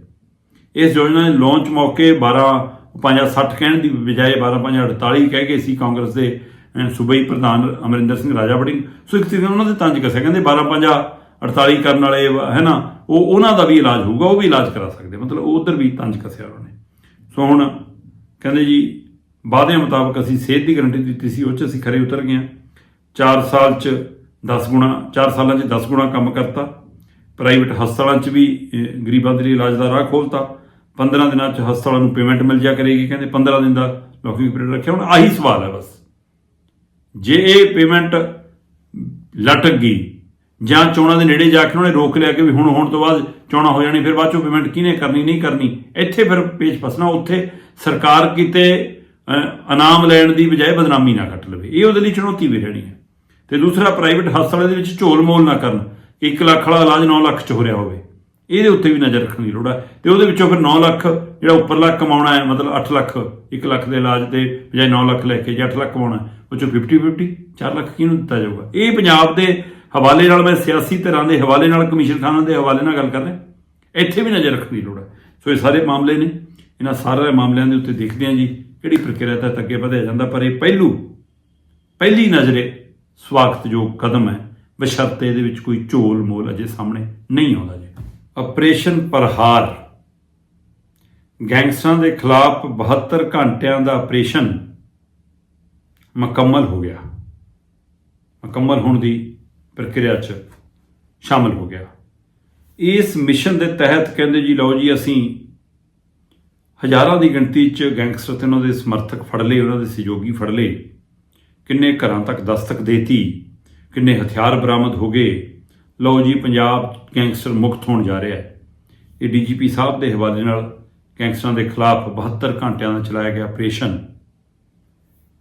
ਇਸ ਯੋਜਨਾ ਦੇ ਲਾਂਚ ਮੌਕੇ 12 560 ਕਹਿਣ ਦੀ ਬਜਾਏ 12 548 ਕਹਿ ਕੇ ਸੀ ਕਾਂਗਰਸ ਦੇ ਅਹ, ਸੂਬਾਈ ਪ੍ਰਧਾਨ ਅਮਰਿੰਦਰ ਸਿੰਘ ਰਾਜਾ ਵੜਿੰਗ ਸੋ ਇੱਕ ਤਰੀਕੇ ਨਾਲ ਉਹਨਾਂ ਦੇ ਤੰਜ ਕੱਸਿਆ ਕਹਿੰਦੇ 12 48 ਕਰਨ ਵਾਲੇ ਵਾ- ਹੈ ਨਾ ਉਹ ਉਹਨਾਂ ਦਾ ਵੀ ਇਲਾਜ ਹੋਊਗਾ ਉਹ ਵੀ ਇਲਾਜ ਕਰਾ ਸਕਦੇ ਮਤਲਬ ਉਧਰ ਵੀ ਤੰਜ ਕੱਸਿਆ ਉਹਨਾਂ ਨੇ। ਸੋ ਹੁਣ ਕਹਿੰਦੇ ਜੀ ਵਾਅਦਿਆਂ ਮੁਤਾਬਕ ਅਸੀਂ ਸਿਹਤ ਦੀ ਗਰੰਟੀ ਦਿੱਤੀ ਸੀ ਉਹ 'ਚ ਅਸੀਂ ਖਰੇ ਉਤਰ ਗਏ ਹਾਂ। 4 ਸਾਲ 'ਚ 10 ਗੁਣਾ 4 ਸਾਲਾਂ 'ਚ 10 ਗੁਣਾ ਕੰਮ ਕਰਤਾ। ਪ੍ਰਾਈਵੇਟ ਹਸਪਤਾਲਾਂ 'ਚ ਵੀ ਗਰੀਬਾਂ ਦੇ ਲਈ ਇਲਾਜ ਦਾ ਰਾਹ ਖੋਲਤਾ 15 ਦਿਨਾਂ 'ਚ ਹਸਪਤਾਲਾਂ ਨੂੰ ਪੇਮੈਂਟ ਮਿਲ ਜਾ ਕਰੇਗੀ। ਕਹਿੰਦੇ 15 ਦਿਨ ਦਾ ਲੌਕਿੰਗ ਪੀਰੀਅਡ ਰੱਖਿਆ। ਹੁਣ ਆਹੀ ਸਵਾਲ ਹੈ ਬਸ। ਜੇ ਇਹ ਪੇਮੈਂਟ ਲਟਕ ਗਈ ਜਾਂ ਚੋਣਾਂ ਦੇ ਨੇੜੇ ਜਾ ਕੇ ਉਹਨੇ ਰੋਕ ਲਿਆ ਕਿ ਵੀ ਹੁਣ ਹੋਣ ਤੋਂ ਬਾਅਦ ਚੋਣਾਂ ਹੋ ਜਾਣੀ ਫਿਰ ਬਾਅਦ ਚੋਂ ਪੇਮੈਂਟ ਕਿਹਨੇ ਕਰਨੀ, ਨਹੀਂ ਕਰਨੀ? ਇੱਥੇ ਫਿਰ ਪੇਚ ਫਸਣਾ, ਉੱਥੇ ਸਰਕਾਰ ਕਿਤੇ ਇਨਾਮ ਲੈਣ ਦੀ ਬਜਾਏ ਬਦਨਾਮੀ ਨਾ ਕੱਟ ਲਵੇ। ਇਹ ਉਹਦੇ ਲਈ ਚੁਣੌਤੀ ਵੀ ਰਹਿਣੀ ਹੈ। ਤੇ ਦੂਸਰਾ ਪ੍ਰਾਈਵੇਟ ਹਸਪਤਾਲਾਂ ਦੇ ਵਿੱਚ ਝੋਲ ਮੋਲ ਨਾ ਕਰਨ। ਕਿ 1 ਲੱਖ ਵਾਲਾ ਇਲਾਜ 9 ਲੱਖ ਚ ਹੋ ਰਿਹਾ ਹੋਵੇ। ਇਹਦੇ ਉੱਤੇ ਵੀ ਨਜ਼ਰ ਰੱਖਣ ਦੀ ਲੋੜ ਹੈ ਤੇ ਉਹਦੇ ਵਿੱਚੋਂ ਫਿਰ 9 ਲੱਖ ਜਿਹੜਾ ਉੱਪਰਲਾ ਕਮਾਉਣਾ ਹੈ, ਮਤਲਬ 8 ਲੱਖ 1 ਲੱਖ ਦੇ ਇਲਾਜ ਦੇ ਬਜਾਏ 9 ਲੱਖ ਲੈ ਕੇ ਜੇ 8 ਲੱਖ ਕਮਾਉਣਾ ਉਹ ਚੋਂ 50 50 4 ਲੱਖ ਕਿਹਨੂੰ ਦਿੱਤਾ ਜਾਊਗਾ? ਇਹ ਪੰਜਾਬ ਦੇ ਹਵਾਲੇ ਨਾਲ, ਮੈਂ ਸਿਆਸੀ ਧਿਰਾਂ ਦੇ ਹਵਾਲੇ ਨਾਲ ਕਮਿਸ਼ਨ ਖਾਨਾਂ ਦੇ ਹਵਾਲੇ ਨਾਲ ਗੱਲ ਕਰ ਰਿਹਾ। ਇੱਥੇ ਵੀ ਨਜ਼ਰ ਰੱਖਣ ਦੀ ਲੋੜ ਹੈ ਸੋ ਇਹ ਸਾਰੇ ਮਾਮਲੇ ਨੇ। ਇਹਨਾਂ ਸਾਰੇ ਮਾਮਲਿਆਂ ਦੇ ਉੱਤੇ ਦੇਖਦੇ ਹਾਂ ਜੀ, ਕਿਹੜੀ ਪ੍ਰਕਿਰਿਆ ਤੱਕ ਅੱਗੇ ਵਧਿਆ ਜਾਂਦਾ, ਪਰ ਇਹ ਪਹਿਲੂ, ਪਹਿਲੀ ਨਜ਼ਰੇ ਸਵਾਗਤਯੋਗ ਕਦਮ ਹੈ। ਬਸ਼ਰਤੇ ਇਹਦੇ ਵਿੱਚ ਕੋਈ ਝੋਲ ਮੋਲ ਅਜੇ ਸਾਹਮਣੇ ਨਹੀਂ ਆਉਂਦਾ ਜੀ। ਆਪਰੇਸ਼ਨ ਪ੍ਰਹਾਰ। ਗੈਂਗਸਟਰਾਂ ਦੇ ਖਿਲਾਫ 72 ਘੰਟਿਆਂ ਦਾ ਆਪਰੇਸ਼ਨ ਮੁਕੰਮਲ ਹੋ ਗਿਆ। ਮੁਕੰਮਲ ਹੋਣ ਦੀ ਪ੍ਰਕਿਰਿਆ 'ਚ ਸ਼ਾਮਲ ਹੋ ਗਿਆ। ਇਸ ਮਿਸ਼ਨ ਦੇ ਤਹਿਤ ਕਹਿੰਦੇ ਜੀ, ਲਓ ਜੀ, ਅਸੀਂ ਹਜ਼ਾਰਾਂ ਦੀ ਗਿਣਤੀ 'ਚ ਗੈਂਗਸਟਰ ਤੇ ਉਹਨਾਂ ਦੇ ਸਮਰਥਕ ਫੜ ਲਏ, ਉਹਨਾਂ ਦੇ ਸਹਿਯੋਗੀ ਫੜ ਲਏ। ਕਿੰਨੇ ਘਰਾਂ ਤੱਕ ਦਸਤਕ ਦੇਤੀ, ਕਿੰਨੇ ਹਥਿਆਰ ਬਰਾਮਦ ਹੋ ਗਏ ਲਓ ਜੀ, ਪੰਜਾਬ ਗੈਂਗਸਟਰ ਮੁਕਤ ਹੋਣ ਜਾ ਰਿਹਾ ਹੈ। ਇਹ ਡੀਜੀਪੀ ਸਾਹਿਬ ਦੇ ਹਵਾਲੇ ਨਾਲ ਗੈਂਗਸਟਰਾਂ ਦੇ ਖਿਲਾਫ 72 ਘੰਟਿਆਂ ਦਾ ਚਲਾਇਆ ਗਿਆ ਆਪਰੇਸ਼ਨ।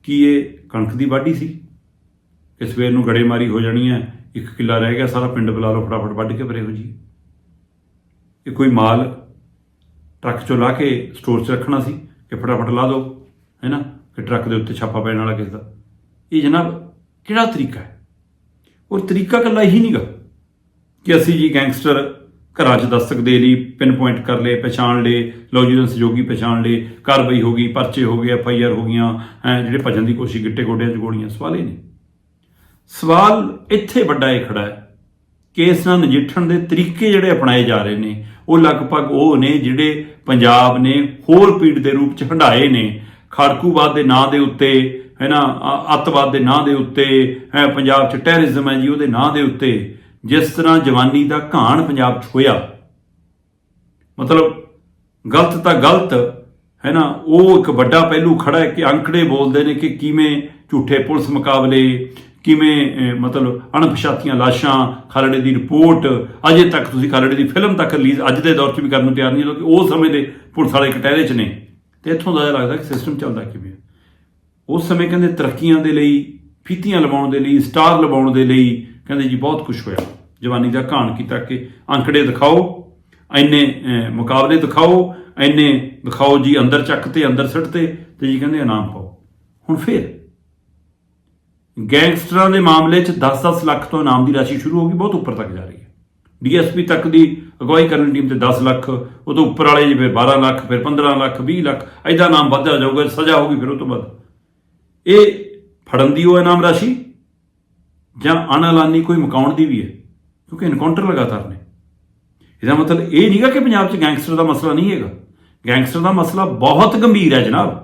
ਕੀ ਇਹ ਕਣਕ ਦੀ ਵਾਢੀ ਸੀ? ਕਿ ਸਵੇਰ ਨੂੰ ਗੜੇਮਾਰੀ ਹੋ ਜਾਣੀ ਹੈ, ਇੱਕ ਕਿੱਲਾ ਰਹਿ ਗਿਆ, ਸਾਰਾ ਪਿੰਡ ਬੁਲਾ ਲਓ, ਫਟਾਫਟ ਵੱਢ ਕੇ ਭਰੇ ਹੋ ਜੀ। ਇਹ ਕੋਈ ਮਾਲ ਟਰੱਕ ਚੋਂ ਲਾ ਕੇ ਸਟੋਰ 'ਚ ਰੱਖਣਾ ਸੀ ਕਿ ਫਟਾਫਟ ਲਾ ਦਿਓ, ਹੈ ਨਾ? ਕਿ ਟਰੱਕ ਦੇ ਉੱਤੇ ਛਾਪਾ ਪੈਣ ਵਾਲਾ ਕਿਸ ਦਾ। ਇਹ ਜਨਾਬ ਕਿਹੜਾ ਤਰੀਕਾ ਹੈ? ਉਹ ਤਰੀਕਾ ਇਕੱਲਾ ਇਹੀ ਨਹੀਂਗਾ ਕਿ ਅਸੀਂ ਜੀ ਗੈਂਗਸਟਰ ਘਰਾਂ 'ਚ ਦਸਤਕ ਦੇ ਲਈ ਪਿਨ ਪੁਆਇੰਟ ਕਰ ਲਏ ਪਛਾਣ ਲਏ ਲਓ ਜੀ ਉਹਦੇ ਸਹਿਯੋਗੀ ਪਛਾਣ ਲਏ ਕਾਰਵਾਈ ਹੋ ਗਈ ਪਰਚੇ ਹੋ ਗਏ ਐਫ ਆਈ ਆਰ ਹੋ ਗਈਆਂ ਹੈਂ, ਜਿਹੜੇ ਭੱਜਣ ਦੀ ਕੋਸ਼ਿਸ਼ ਗਿੱਟੇ ਗੋਡਿਆਂ 'ਚ ਗੋਲੀਆਂ ਸਵਾਲ ਇਹ ਨੇ। ਸਵਾਲ ਇੱਥੇ ਵੱਡਾ ਇਹ ਖੜਾ ਹੈ ਕਿ ਇਸ ਨਾਲ ਨਜਿੱਠਣ ਦੇ ਤਰੀਕੇ ਜਿਹੜੇ ਅਪਣਾਏ ਜਾ ਰਹੇ ਨੇ ਉਹ ਲਗਭਗ ਉਹ ਨੇ ਜਿਹੜੇ ਪੰਜਾਬ ਨੇ ਹੋਰ ਪੀੜ ਦੇ ਰੂਪ 'ਚ ਹੰਡਾਏ ਨੇ। ਖੜਕੂਵਾਦ ਦੇ ਨਾਂ ਦੇ ਉੱਤੇ ਹੈ ਨਾ ਅ- ਅੱਤਵਾਦ ਦੇ ਨਾਂ ਦੇ ਉੱਤੇ ਹੈ ਪੰਜਾਬ 'ਚ ਟੈਰਰਿਜ਼ਮ ਹੈ ਜੀ ਉਹਦੇ ਨਾਂ ਦੇ ਉੱਤੇ। ਜਿਸ ਤਰ੍ਹਾਂ ਜਵਾਨੀ ਦਾ ਘਾਣ ਪੰਜਾਬ 'ਚ ਹੋਇਆ ਮਤਲਬ ਗਲਤ ਤਾਂ ਗਲਤ ਹੈ ਨਾ ਉਹ ਇੱਕ ਵੱਡਾ ਪਹਿਲੂ ਖੜਾ ਹੈ ਕਿ ਅੰਕੜੇ ਬੋਲਦੇ ਨੇ ਕਿ ਕਿਵੇਂ ਝੂਠੇ ਪੁਲਿਸ ਮੁਕਾਬਲੇ ਕਿਵੇਂ ਮਤਲਬ ਅਣਪਛਾਤੀਆਂ ਲਾਸ਼ਾਂ ਖਾਲੜੇ ਦੀ ਰਿਪੋਰਟ ਅਜੇ ਤੱਕ ਤੁਸੀਂ ਖਾਲੜੇ ਦੀ ਫਿਲਮ ਤੱਕ ਰਿਲੀਜ਼ ਅੱਜ ਦੇ ਦੌਰ 'ਚ ਵੀ ਕਰਨ ਨੂੰ ਤਿਆਰ ਨਹੀਂ ਕਿਉਂਕਿ ਉਸ ਸਮੇਂ ਦੇ ਪੁਲਿਸ ਵਾਲੇ ਕਟਹਿਰੇ 'ਚ ਨੇ ਤੇ ਇੱਥੋਂ ਦਾ ਇਹ ਲੱਗਦਾ ਕਿ ਸਿਸਟਮ ਚੱਲਦਾ ਕਿਵੇਂ। ਉਸ ਸਮੇਂ ਕਹਿੰਦੇ ਤਰੱਕੀਆਂ ਦੇ ਲਈ ਫੀਤੀਆਂ ਲਵਾਉਣ ਦੇ ਲਈ ਸਟਾਰ ਲਵਾਉਣ ਦੇ ਲਈ ਕਹਿੰਦੇ ਜੀ ਬਹੁਤ ਕੁਝ ਹੋਇਆ। ਜਵਾਨੀ ਦਾ ਘਾਣ ਕੀਤਾ ਕਿ ਅੰਕੜੇ ਦਿਖਾਓ ਐਨੇ ਮੁਕਾਬਲੇ ਦਿਖਾਓ ਐਨੇ ਦਿਖਾਓ ਜੀ ਅੰਦਰ ਚੱਕ ਤੇ, ਅੰਦਰ ਸਿੱਟ ਤੇ ਤੇ ਜੀ ਕਹਿੰਦੇ ਇਨਾਮ ਪਾਓ। ਹੁਣ ਫੇਰ ਗੈਂਗਸਟਰਾਂ ਦੇ ਮਾਮਲੇ 'ਚ 10-10 ਲੱਖ ਤੋਂ ਇਨਾਮ ਦੀ ਰਾਸ਼ੀ ਸ਼ੁਰੂ ਹੋ ਗਈ, ਬਹੁਤ ਉੱਪਰ ਤੱਕ ਜਾ ਰਹੀ ਹੈ। ਡੀਐਸਪੀ ਤੱਕ ਦੀ ਅਗਵਾਈ ਕਰਨ ਟੀਮ ਤੇ 10 ਲੱਖ, ਉਹ ਤੋਂ ਉੱਪਰ ਵਾਲੇ ਜੀ ਫਿਰ 12 ਲੱਖ, ਫਿਰ 15 ਲੱਖ 20 ਲੱਖ ਐਦਾਂ ਨਾਮ ਵੱਧਦਾ ਜਾਊਗਾ, ਸਜ਼ਾ ਹੋਊਗੀ ਫਿਰ ਉਹ ਤੋਂ ਬਾਅਦ ਇਹ ਫੜਨ ਦੀ ਉਹ ਇਨਾਮ ਰਾਸ਼ੀ ਜਾਂ ਅਣਐਲਾਨੀ ਕੋਈ ਮਕਾਉਣ ਦੀ ਵੀ ਹੈ, ਕਿਉਂਕਿ ਇਨਕਾਊਂਟਰ ਲਗਾਤਾਰ ਨੇ। ਇਹਦਾ ਮਤਲਬ ਇਹ ਨਹੀਂਗਾ ਕਿ ਪੰਜਾਬ 'ਚ ਗੈਂਗਸਟਰ ਦਾ ਮਸਲਾ ਨਹੀਂ ਹੈਗਾ। ਗੈਂਗਸਟਰ ਦਾ ਮਸਲਾ ਬਹੁਤ ਗੰਭੀਰ ਹੈ ਜਨਾਬ।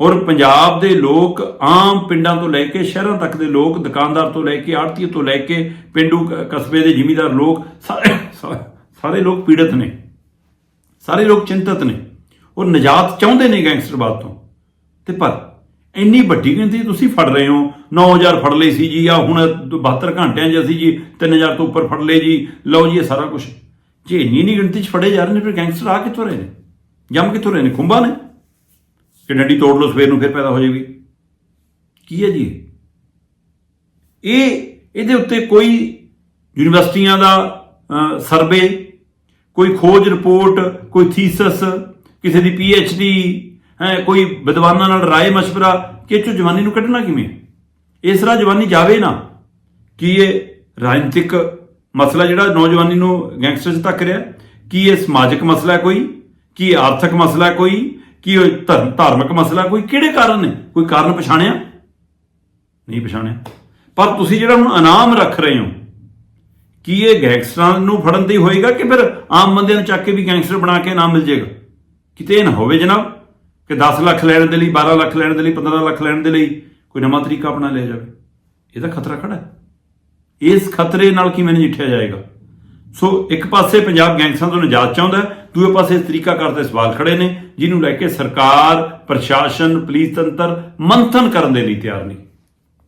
ਔਰ ਪੰਜਾਬ ਦੇ ਲੋਕ ਆਮ ਪਿੰਡਾਂ ਤੋਂ ਲੈ ਕੇ ਸ਼ਹਿਰਾਂ ਤੱਕ ਦੇ ਲੋਕ, ਦੁਕਾਨਦਾਰ ਤੋਂ ਲੈ ਕੇ ਆੜਤੀ ਤੋਂ ਲੈ ਕੇ, ਪਿੰਡੂ ਕਸਬੇ ਦੇ ਜ਼ਿਮੀਂਦਾਰ ਲੋਕ, ਸਾਰੇ ਸਾਰੇ ਲੋਕ ਪੀੜਤ ਨੇ। ਸਾਰੇ ਲੋਕ ਚਿੰਤਤ ਨੇ। ਔਰ ਨਜਾਤ ਚਾਹੁੰਦੇ ਨੇ ਗੈਂਗਸਟਰਵਾਦ ਤੋਂ। ਤੇ ਪਰ ਇੰਨੀ ਵੱਡੀ ਗਿਣਤੀ ਤੁਸੀਂ ਫੜ ਰਹੇ ਹੋ। 9000 ਫੜ ਲਏ ਸੀ ਜੀ, ਆ ਹੁਣ 72 ਘੰਟਿਆਂ 'ਚ ਅਸੀਂ ਜੀ 3000 ਤੋਂ ਉੱਪਰ ਫੜ ਲਏ ਜੀ। ਲਓ ਜੀ, ਇਹ ਸਾਰਾ ਕੁਝ ਜੇ ਇੰਨੀ ਇੰਨੀ ਗਿਣਤੀ 'ਚ ਫੜੇ ਜਾ ਰਹੇ ਨੇ, ਫਿਰ ਗੈਂਗਸਟਰ ਆ ਕਿੱਥੋਂ ਰਹੇ ਨੇ? ਜੰਮ ਕਿੱਥੋਂ ਰਹੇ ਨੇ? ਖੁੰਬਾਂ ਨੇ? ਕਿ ਡੰਡੀ ਤੋੜ ਲਓ, ਸਵੇਰ ਨੂੰ ਫਿਰ ਪੈਦਾ ਹੋ ਜਾਏਗੀ। ਕੀ ਹੈ ਜੀ ਇਹ? ਇਹਦੇ ਉੱਤੇ ਕੋਈ ਯੂਨੀਵਰਸਿਟੀਆਂ ਦਾ ਸਰਵੇ, ਕੋਈ ਖੋਜ ਰਿਪੋਰਟ, ਕੋਈ ਥੀਸਸ, ਕਿਸੇ ਦੀ ਪੀ ਡੀ ਹੈ, ਕੋਈ ਵਿਦਵਾਨਾਂ ਨਾਲ ਰਾਏ مشਵਰਾ ਕਿ ਇਹ 'ਚੋਂ ਜਵਾਨੀ ਨੂੰ ਕੱਢਣਾ ਕਿਵੇਂ ਇਸ ਤਰ੍ਹਾਂ ਜਵਾਨੀ ਜਾਵੇ ਨਾ, ਕੀ ਇਹ ਰਾਜਨੀਤਿਕ ਮਸਲਾ ਜਿਹੜਾ ਨੌਜਵਾਨੀ ਨੂੰ ਗੈਂਗਸਟਰ 'ਚ ਧੱਕ ਰਿਹਾ ਕੀ ਇਹ ਸਮਾਜਿਕ ਮਸਲਾ ਕੋਈ? ਕੀ ਆਰਥਿਕ ਮਸਲਾ ਕੋਈ? ਕੀ ਉਹ ਧਰਮ, ਧਾਰਮਿਕ ਮਸਲਾ ਕੋਈ? ਕਿਹੜੇ ਕਾਰਨ ਨੇ? ਕੋਈ ਕਾਰਨ ਪਛਾਣਿਆ? ਨਹੀਂ ਪਛਾਣਿਆ। ਪਰ ਤੁਸੀਂ ਜਿਹੜਾ ਹੁਣ ਇਨਾਮ ਰੱਖ ਰਹੇ ਹੋ, ਕੀ ਇਹ ਗੈਂਗਸਟਰਾਂ ਨੂੰ ਫੜਨ ਤੇ ਹੋਏਗਾ ਕਿ ਫਿਰ ਆਮ ਬੰਦਿਆਂ ਨੂੰ ਚੱਕ ਕੇ ਵੀ ਗੈਂਗਸਟਰ ਬਣਾ ਕੇ ਇਨਾਮ ਮਿਲ ਜਾਏਗਾ? ਕਿਤੇ ਨਾ ਹੋਵੇ ਜਨਾਬ। ਕਿ 10 ਲੱਖ ਲੈਣ ਦੇ ਲਈ 12 ਲੱਖ ਲੈਣ ਦੇ ਲਈ 15 ਲੱਖ ਲੈਣ ਦੇ ਲਈ ਕੋਈ ਨਵਾਂ ਤਰੀਕਾ ਅਪਣਾ ਲਿਆ ਜਾਵੇ। ਇਹਦਾ ਖਤਰਾ ਖੜਾ ਹੈ। ਇਸ ਖਤਰੇ ਨਾਲ ਕਿਵੇਂ ਨਜਿੱਠਿਆ ਜਾਏਗਾ? ਸੋ ਇੱਕ ਪਾਸੇ ਪੰਜਾਬ ਗੈਂਗਸਟਰਾਂ ਤੋਂ ਨਜਾਤ ਚਾਹੁੰਦਾ ਹੈ, ਦੂਏ ਪਾਸੇ ਇਸ ਤਰੀਕਾ ਕਰਦੇ ਸਵਾਲ ਖੜੇ ਨੇ ਜਿਹਨੂੰ ਲੈ ਕੇ ਸਰਕਾਰ ਪ੍ਰਸ਼ਾਸਨ ਪੁਲਿਸ ਤੰਤਰ ਮੰਥਨ ਕਰਨ ਦੇ ਲਈ ਤਿਆਰ ਨਹੀਂ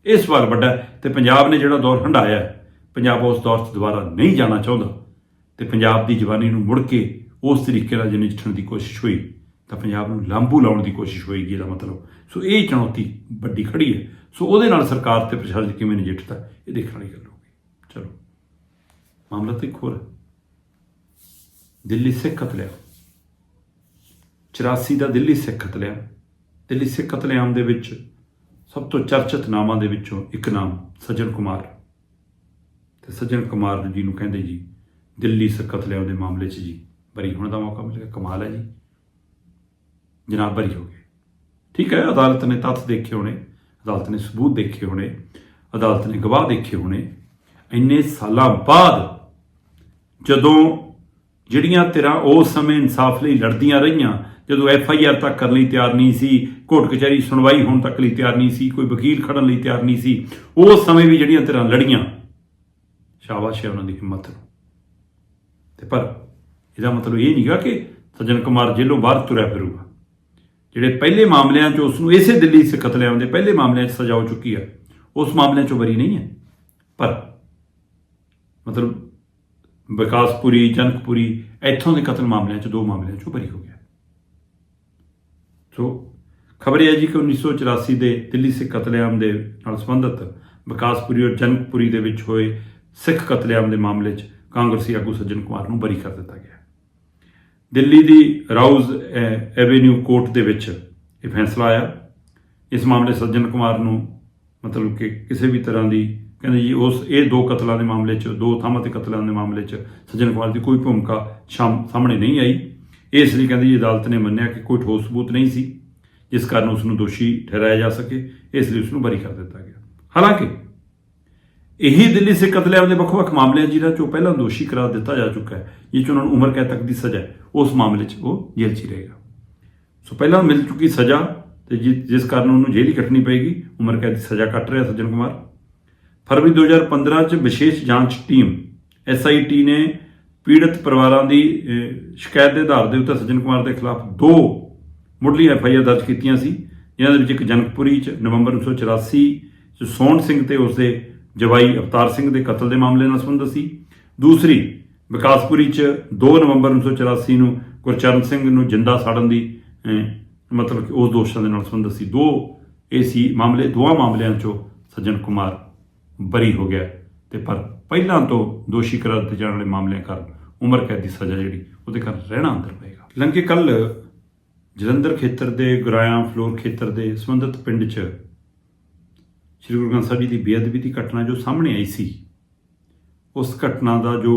ਇਹ ਸਵਾਲ ਵੱਡਾ ਹੈ ਤੇ ਪੰਜਾਬ ਨੇ ਜਿਹੜਾ ਦੌਰ ਹੰਡਾਇਆ ਪੰਜਾਬ ਉਸ ਦੌਰ 'ਚ ਦੁਬਾਰਾ ਨਹੀਂ ਜਾਣਾ ਚਾਹੁੰਦਾ ਤੇ ਪੰਜਾਬ ਦੀ ਜਵਾਨੀ ਨੂੰ ਮੁੜ ਕੇ ਉਸ ਤਰੀਕੇ ਨਾਲ ਜੇ ਨਜਿੱਠਣ ਦੀ ਕੋਸ਼ਿਸ਼ ਹੋਈ ਤਾਂ ਪੰਜਾਬ ਨੂੰ ਲਾਂਬੂ ਲਾਉਣ ਦੀ ਕੋਸ਼ਿਸ਼ ਹੋਏਗੀ, ਇਹਦਾ ਮਤਲਬ। ਸੋ ਇਹ ਚੁਣੌਤੀ ਵੱਡੀ ਖੜੀ ਹੈ। ਸੋ ਉਹਦੇ ਨਾਲ ਸਰਕਾਰ ਤੇ ਪ੍ਰਸ਼ਾਸਨ ਕਿਵੇਂ ਨਜਿੱਠਦਾ ਇਹ ਦੇਖਣ ਵਾਲੀ ਗੱਲ ਹੋਊਗੀ। ਚਲੋ। ਮਾਮਲਾ ਤੇ ਇੱਕ ਹੋਰ ਦਿੱਲੀ ਸਿੱਖ ਕਤਲੇਆਮ। 84 ਦਾ ਦਿੱਲੀ ਸਿੱਖ ਕਤਲੇਆਮ। ਦਿੱਲੀ ਸਿੱਖ ਕਤਲੇਆਮ ਦੇ ਵਿੱਚ ਸਭ ਤੋਂ ਚਰਚਿਤ ਨਾਮਾਂ ਦੇ ਵਿੱਚੋਂ ਇੱਕ ਨਾਮ ਸੱਜਣ ਕੁਮਾਰ। ਤੇ ਸੱਜਣ ਕੁਮਾਰ ਜੀ ਨੂੰ ਕਹਿੰਦੇ ਜੀ, ਦਿੱਲੀ ਸਿੱਖ ਕਤਲੇਆਮ ਦੇ ਮਾਮਲੇ 'ਚ ਜੀ, ਬਰੀ ਹੋਣ ਦਾ ਮੌਕਾ ਮਿਲ ਗਿਆ ਕਮਾਲ ਹੈ ਜੀ। ਜਨਾਬ ਬਰੀ ਹੋ ਗਏ। ਠੀਕ ਹੈ, ਅਦਾਲਤ ਨੇ ਤੱਥ ਦੇਖੇ ਹੋਣੇ, ਅਦਾਲਤ ਨੇ ਸਬੂਤ ਦੇਖੇ ਹੋਣੇ, ਅਦਾਲਤ ਨੇ ਗਵਾਹ ਦੇਖੇ ਹੋਣੇ। ਇੰਨੇ ਸਾਲਾਂ ਬਾਅਦ ਜਦੋਂ ਜਿਹੜੀਆਂ ਧਿਰਾਂ ਉਸ ਸਮੇਂ ਇਨਸਾਫ ਲਈ ਲੜਦੀਆਂ ਰਹੀਆਂ, ਜਦੋਂ ਐਫ ਆਈ ਆਰ ਤੱਕ ਕਰਨ ਲਈ ਤਿਆਰ ਨਹੀਂ ਸੀ, ਕੋਰਟ ਕਚਹਿਰੀ ਸੁਣਵਾਈ ਹੋਣ ਤੱਕ ਲਈ ਤਿਆਰ ਨਹੀਂ ਸੀ, ਕੋਈ ਵਕੀਲ ਖੜਨ ਲਈ ਤਿਆਰ ਨਹੀਂ ਸੀ ਉਸ ਸਮੇਂ ਵੀ ਜਿਹੜੀਆਂ ਧਿਰਾਂ ਲੜੀਆਂ, ਸ਼ਾਬਾਸ਼ ਹੈ ਉਹਨਾਂ ਦੀ ਹਿੰਮਤ ਨੂੰ। ਤੇ ਪਰ ਇਹਦਾ ਮਤਲਬ ਇਹ ਨਹੀਂਗਾ ਕਿ ਸੱਜਣ ਕੁਮਾਰ ਜੇਲੋਂ ਬਾਹਰ ਤੁਰਿਆ ਫਿਰੂਗਾ। ਜਿਹੜੇ ਪਹਿਲੇ ਮਾਮਲਿਆਂ 'ਚ ਉਸ ਨੂੰ ਇਸੇ ਦਿੱਲੀ ਸਿੱਖ ਕਤਲੇਆਮ ਦੇ ਪਹਿਲੇ ਮਾਮਲਿਆਂ 'ਚ ਸਜ਼ਾ ਹੋ ਚੁੱਕੀ ਹੈ ਉਸ ਮਾਮਲਿਆਂ 'ਚੋਂ ਬਰੀ ਨਹੀਂ ਹੈ ਪਰ ਮਤਲਬ ਵਿਕਾਸਪੁਰੀ, ਜਨਕਪੁਰੀ, ਇੱਥੋਂ ਦੇ ਕਤਲ ਮਾਮਲਿਆਂ 'ਚ ਦੋ ਮਾਮਲਿਆਂ 'ਚੋਂ ਬਰੀ ਹੋ ਗਿਆ। ਸੋ ਖਬਰ ਇਹ ਹੈ ਜੀ ਕਿ 1984 ਦੇ ਦਿੱਲੀ ਸਿੱਖ ਕਤਲੇਆਮ ਦੇ ਨਾਲ ਸੰਬੰਧਿਤ ਵਿਕਾਸਪੁਰੀ ਔਰ ਜਨਕਪੁਰੀ ਦੇ ਵਿੱਚ ਹੋਏ ਸਿੱਖ ਕਤਲੇਆਮ ਦੇ ਮਾਮਲੇ 'ਚ ਕਾਂਗਰਸੀ ਆਗੂ ਸੱਜਣ ਕੁਮਾਰ ਨੂੰ ਬਰੀ ਕਰ ਦਿੱਤਾ ਗਿਆ। ਦਿੱਲੀ ਦੀ ਰਾਉਜ਼ ਐਵੇਨਿਊ ਕੋਰਟ ਦੇ ਵਿੱਚ ਇਹ ਫੈਸਲਾ ਆਇਆ। ਇਸ ਮਾਮਲੇ ਸੱਜਣ ਕੁਮਾਰ ਨੂੰ ਮਤਲਬ ਕਿ ਕਿਸੇ ਵੀ ਤਰ੍ਹਾਂ ਦੀ ਕਹਿੰਦੇ ਜੀ, ਉਸ, ਇਹ ਦੋ ਕਤਲਾਂ ਦੇ ਮਾਮਲੇ 'ਚ, ਦੋ ਥਾਵਾਂ ਤੇ ਕਤਲਾਂ ਦੇ ਮਾਮਲੇ 'ਚ ਸੱਜਣ ਕੁਮਾਰ ਦੀ ਕੋਈ ਭੂਮਿਕਾ ਸ਼ਾਮ, ਸਾਹਮਣੇ ਨਹੀਂ ਆਈ। ਇਸ ਲਈ ਕਹਿੰਦੇ ਜੀ, ਅਦਾਲਤ ਨੇ ਮੰਨਿਆ ਕਿ ਕੋਈ ਠੋਸ ਸਬੂਤ ਨਹੀਂ ਸੀ, ਜਿਸ ਕਾਰਨ ਉਸ ਨੂੰ ਦੋਸ਼ੀ ਠਹਿਰਾਇਆ ਜਾ ਸਕੇ। ਇਸ ਲਈ ਉਸ ਨੂੰ ਬਰੀ ਕਰ ਦਿੱਤਾ ਗਿਆ। ਹਾਲਾਂਕਿ ਇਹੀ ਦਿੱਲੀ ਸਿੱਖ ਕਤਲੇਆਮ ਦੇ ਵੱਖ-ਵੱਖ ਮਾਮਲਿਆਂ ਜਿਹਨਾਂ 'ਚੋਂ ਪਹਿਲਾਂ ਦੋਸ਼ੀ ਕਰਾਰ ਦਿੱਤਾ ਜਾ ਚੁੱਕਾ ਹੈ ਇਹ 'ਚ ਉਹਨਾਂ ਨੂੰ ਉਮਰ ਕੈਦ ਤੱਕ ਦੀ ਸਜ਼ਾ ਹੈ, ਉਸ ਮਾਮਲੇ 'ਚ ਉਹ ਜੇਲ੍ਹ 'ਚ ਹੀ ਰਹੇਗਾ। ਸੋ ਪਹਿਲਾਂ ਮਿਲ ਚੁੱਕੀ ਸਜ਼ਾ ਤੇ ਜਿ- ਜਿਸ ਕਾਰਨ ਉਹਨੂੰ ਜੇਲ੍ਹ ਹੀ ਕੱਟਣੀ ਪਏਗੀ, ਉਮਰ ਕੈਦ ਦੀ ਸਜ਼ਾ ਕੱਟ ਰਿਹਾ ਸੱਜਣ ਕੁਮਾਰ। ਫਰਵਰੀ 2015 ਚ ਵਿਸ਼ੇਸ਼ ਜਾਂਚ ਟੀਮ ਐਸਆਈਟੀ ਨੇ ਪੀੜਤ ਪਰਿਵਾਰਾਂ ਦੀ ਸ਼ਿਕਾਇਤ ਦੇ ਆਧਾਰ ਦੇ ਉੱਤੇ ਸੱਜਣ ਕੁਮਾਰ ਦੇ ਖਿਲਾਫ ਦੋ ਮੁੱਢਲੀ ਐਫਆਈਆਰ ਦਰਜ ਕੀਤੀਆਂ ਸੀ, ਜਿਨ੍ਹਾਂ ਦੇ ਵਿੱਚ ਇੱਕ ਜਨਕਪੁਰੀ ਚ ਨਵੰਬਰ 1984 ਚ ਸੋਹਣ ਸਿੰਘ ਤੇ ਉਸਦੇ ਜਵਾਈ ਅਵਤਾਰ ਸਿੰਘ ਦੇ ਕਤਲ ਦੇ ਮਾਮਲੇ ਨਾਲ ਸੰਬੰਧਿਤ ਸੀ। ਦੂਸਰੀ, ਵਿਕਾਸਪੁਰੀ ਚ 2 ਨਵੰਬਰ 1984 ਨੂੰ ਗੁਰਚਰਨ ਸਿੰਘ ਨੂੰ ਜਿੰਦਾ ਸਾੜਨ ਦੀ ਮਤਲਬ ਕਿ ਉਸ ਦੋਸ਼ਾਂ ਦੇ ਨਾਲ ਸੰਬੰਧਿਤ ਸੀ। ਦੋ, ਇਹ ਸੀ ਮਾਮਲੇ, ਦੋਵਾਂ ਮਾਮਲਿਆਂ ਚੋਂ ਸੱਜਣ ਕੁਮਾਰ ਬਰੀ ਹੋ ਗਿਆ। ਤੇ ਪਰ ਪਹਿਲਾਂ ਤੋਂ ਦੋਸ਼ੀ ਕਰਾਰ ਦਿੱਤੇ ਜਾਣ ਵਾਲੇ ਮਾਮਲਿਆਂ ਕਾਰਨ ਉਮਰ ਕੈਦ ਦੀ ਸਜ਼ਾ ਜਿਹੜੀ, ਉਹਦੇ ਕਾਰਨ ਰਹਿਣਾ ਅੰਦਰ ਪਏਗਾ। ਲੰਕੇ ਕੱਲ ਜਲੰਧਰ ਖੇਤਰ ਦੇ, ਗੁਰਾਇਆ ਫਲੋਰ ਖੇਤਰ ਦੇ ਸੰਬੰਧਿਤ ਪਿੰਡ 'ਚ ਸ਼੍ਰੀ ਗੁਰੂ ਗ੍ਰੰਥ ਸਾਹਿਬ ਜੀ ਦੀ ਬੇਅਦਬੀ ਦੀ ਘਟਨਾ ਜੋ ਸਾਹਮਣੇ ਆਈ ਸੀ ਉਸ ਘਟਨਾ ਦਾ ਜੋ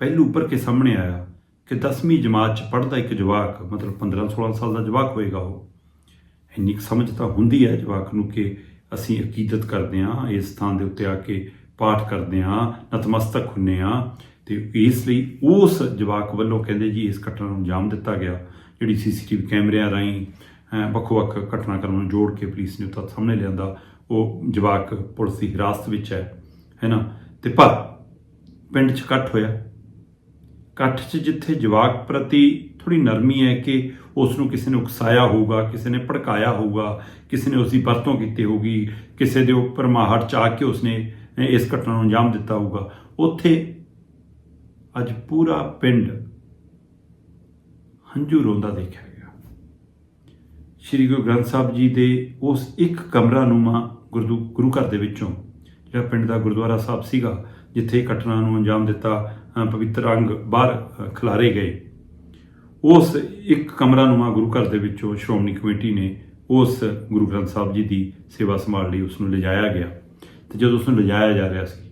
ਪਹਿਲੂ ਉੱਪਰ ਕੇ ਸਾਹਮਣੇ ਆਇਆ ਕਿ 10ਵੀਂ ਜਮਾਤ 'ਚ ਪੜ੍ਹਦਾ ਇੱਕ ਜਵਾਕ ਮਤਲਬ 15 16 ਸਾਲ ਦਾ ਜਵਾਕ ਹੋਏਗਾ ਉਹ। ਇੰਨੀ ਕੁ ਸਮਝ ਤਾਂ ਹੁੰਦੀ ਹੈ ਜਵਾਕ ਨੂੰ ਕਿ ਅਸੀਂ ਅਕੀਦਤ ਕਰਦੇ ਹਾਂ ਇਸ ਥਾਂ ਦੇ ਉੱਤੇ ਆ ਕੇ ਪਾਠ ਕਰਦੇ ਹਾਂ ਨਤਮਸਤਕ ਹੁੰਨੇ ਹਾਂ ਤੇ ਇਸ ਲਈ ਉਸ ਜਵਾਕ ਵੱਲੋਂ ਕਹਿੰਦੇ ਜੀ ਇਸ ਘਟਨਾ ਨੂੰ ਅੰਜਾਮ ਦਿੱਤਾ ਗਿਆ ਜਿਹੜੀ ਸੀਸੀਟੀਵੀ ਕੈਮਰਿਆਂ ਰਾਹੀਂ ਅਹ, ਵੱਖ-ਵੱਖ ਘਟਨਾਕ੍ਰਮ ਨੂੰ ਜੋੜ ਕੇ ਪੁਲਿਸ ਨੇ ਤੱਥ ਸਾਹਮਣੇ ਲਿਆਂਦਾ। ਉਹ ਜਵਾਕ ਪੁਲਿਸ ਦੀ ਹਿਰਾਸਤ ਵਿੱਚ ਹੈ ਹੈਨਾ ਤੇ ਪਰ ਪਿੰਡ 'ਚ ਇਕੱਠ ਹੋਇਆ। ਇਕੱਠ 'ਚ ਜਿੱਥੇ ਜਵਾਕ ਪ੍ਰਤੀ ਥੋੜੀ ਨਰਮੀ ਹੈ ਕਿ ਉਸ ਨੂੰ ਕਿਸੇ ਨੇ ਉਕਸਾਇਆ ਹੋਊਗਾ, ਕਿਸੇ ਨੇ ਭੜਕਾਇਆ ਹੋਊਗਾ, ਕਿਸੇ ਨੇ ਉਸ ਦੀ ਵਰਤੋਂ ਕੀਤੀ ਹੋਊਗੀ, ਕਿਸੇ ਦੇ ਉੱਪਰ ਮਾਹੜ ਚਾ ਕੇ ਉਸਨੇ ਇਸ ਘਟਨਾ ਨੂੰ ਅੰਜਾਮ ਦਿੱਤਾ ਹੋਊਗਾ। ਉੱਥੇ ਅੱਜ ਪੂਰਾ ਪਿੰਡ ਹੰਝੂ ਰੋਂਦਾ ਦੇਖਿਆ ਗਿਆ। ਸ਼੍ਰੀ ਗੁਰੂ ਗ੍ਰੰਥ ਸਾਹਿਬ ਜੀ ਦੇ ਉਸ ਇੱਕ ਕਮਰਾ ਨੂਮਾ ਗੁਰਦੁ, ਗੁਰੂ ਘਰ ਦੇ ਵਿੱਚੋਂ, ਜਿਹੜਾ ਪਿੰਡ ਦਾ ਗੁਰਦੁਆਰਾ ਸਾਹਿਬ ਸੀਗਾ, ਜਿੱਥੇ ਘਟਨਾ ਨੂੰ ਅੰਜਾਮ ਦਿੱਤਾ ਪਵਿੱਤਰ ਅੰਗ ਬਾਹਰ ਖਿਲਾਰੇ ਗਏ। ਉਸ ਇੱਕ ਕਮਰਾ ਨੂੰ ਨੂਮਾ ਗੁਰੂ ਘਰ ਦੇ ਵਿੱਚੋਂ ਸ਼੍ਰੋਮਣੀ ਕਮੇਟੀ ਨੇ ਉਸ ਗੁਰੂ ਗ੍ਰੰਥ ਸਾਹਿਬ ਜੀ ਦੀ ਸੇਵਾ ਸੰਭਾਲ ਲਈ ਉਸ ਨੂੰ ਲਿਜਾਇਆ ਗਿਆ। ਤੇ ਜਦੋਂ ਉਸ ਨੂੰ ਲਿਜਾਇਆ ਜਾ ਰਿਹਾ ਸੀ,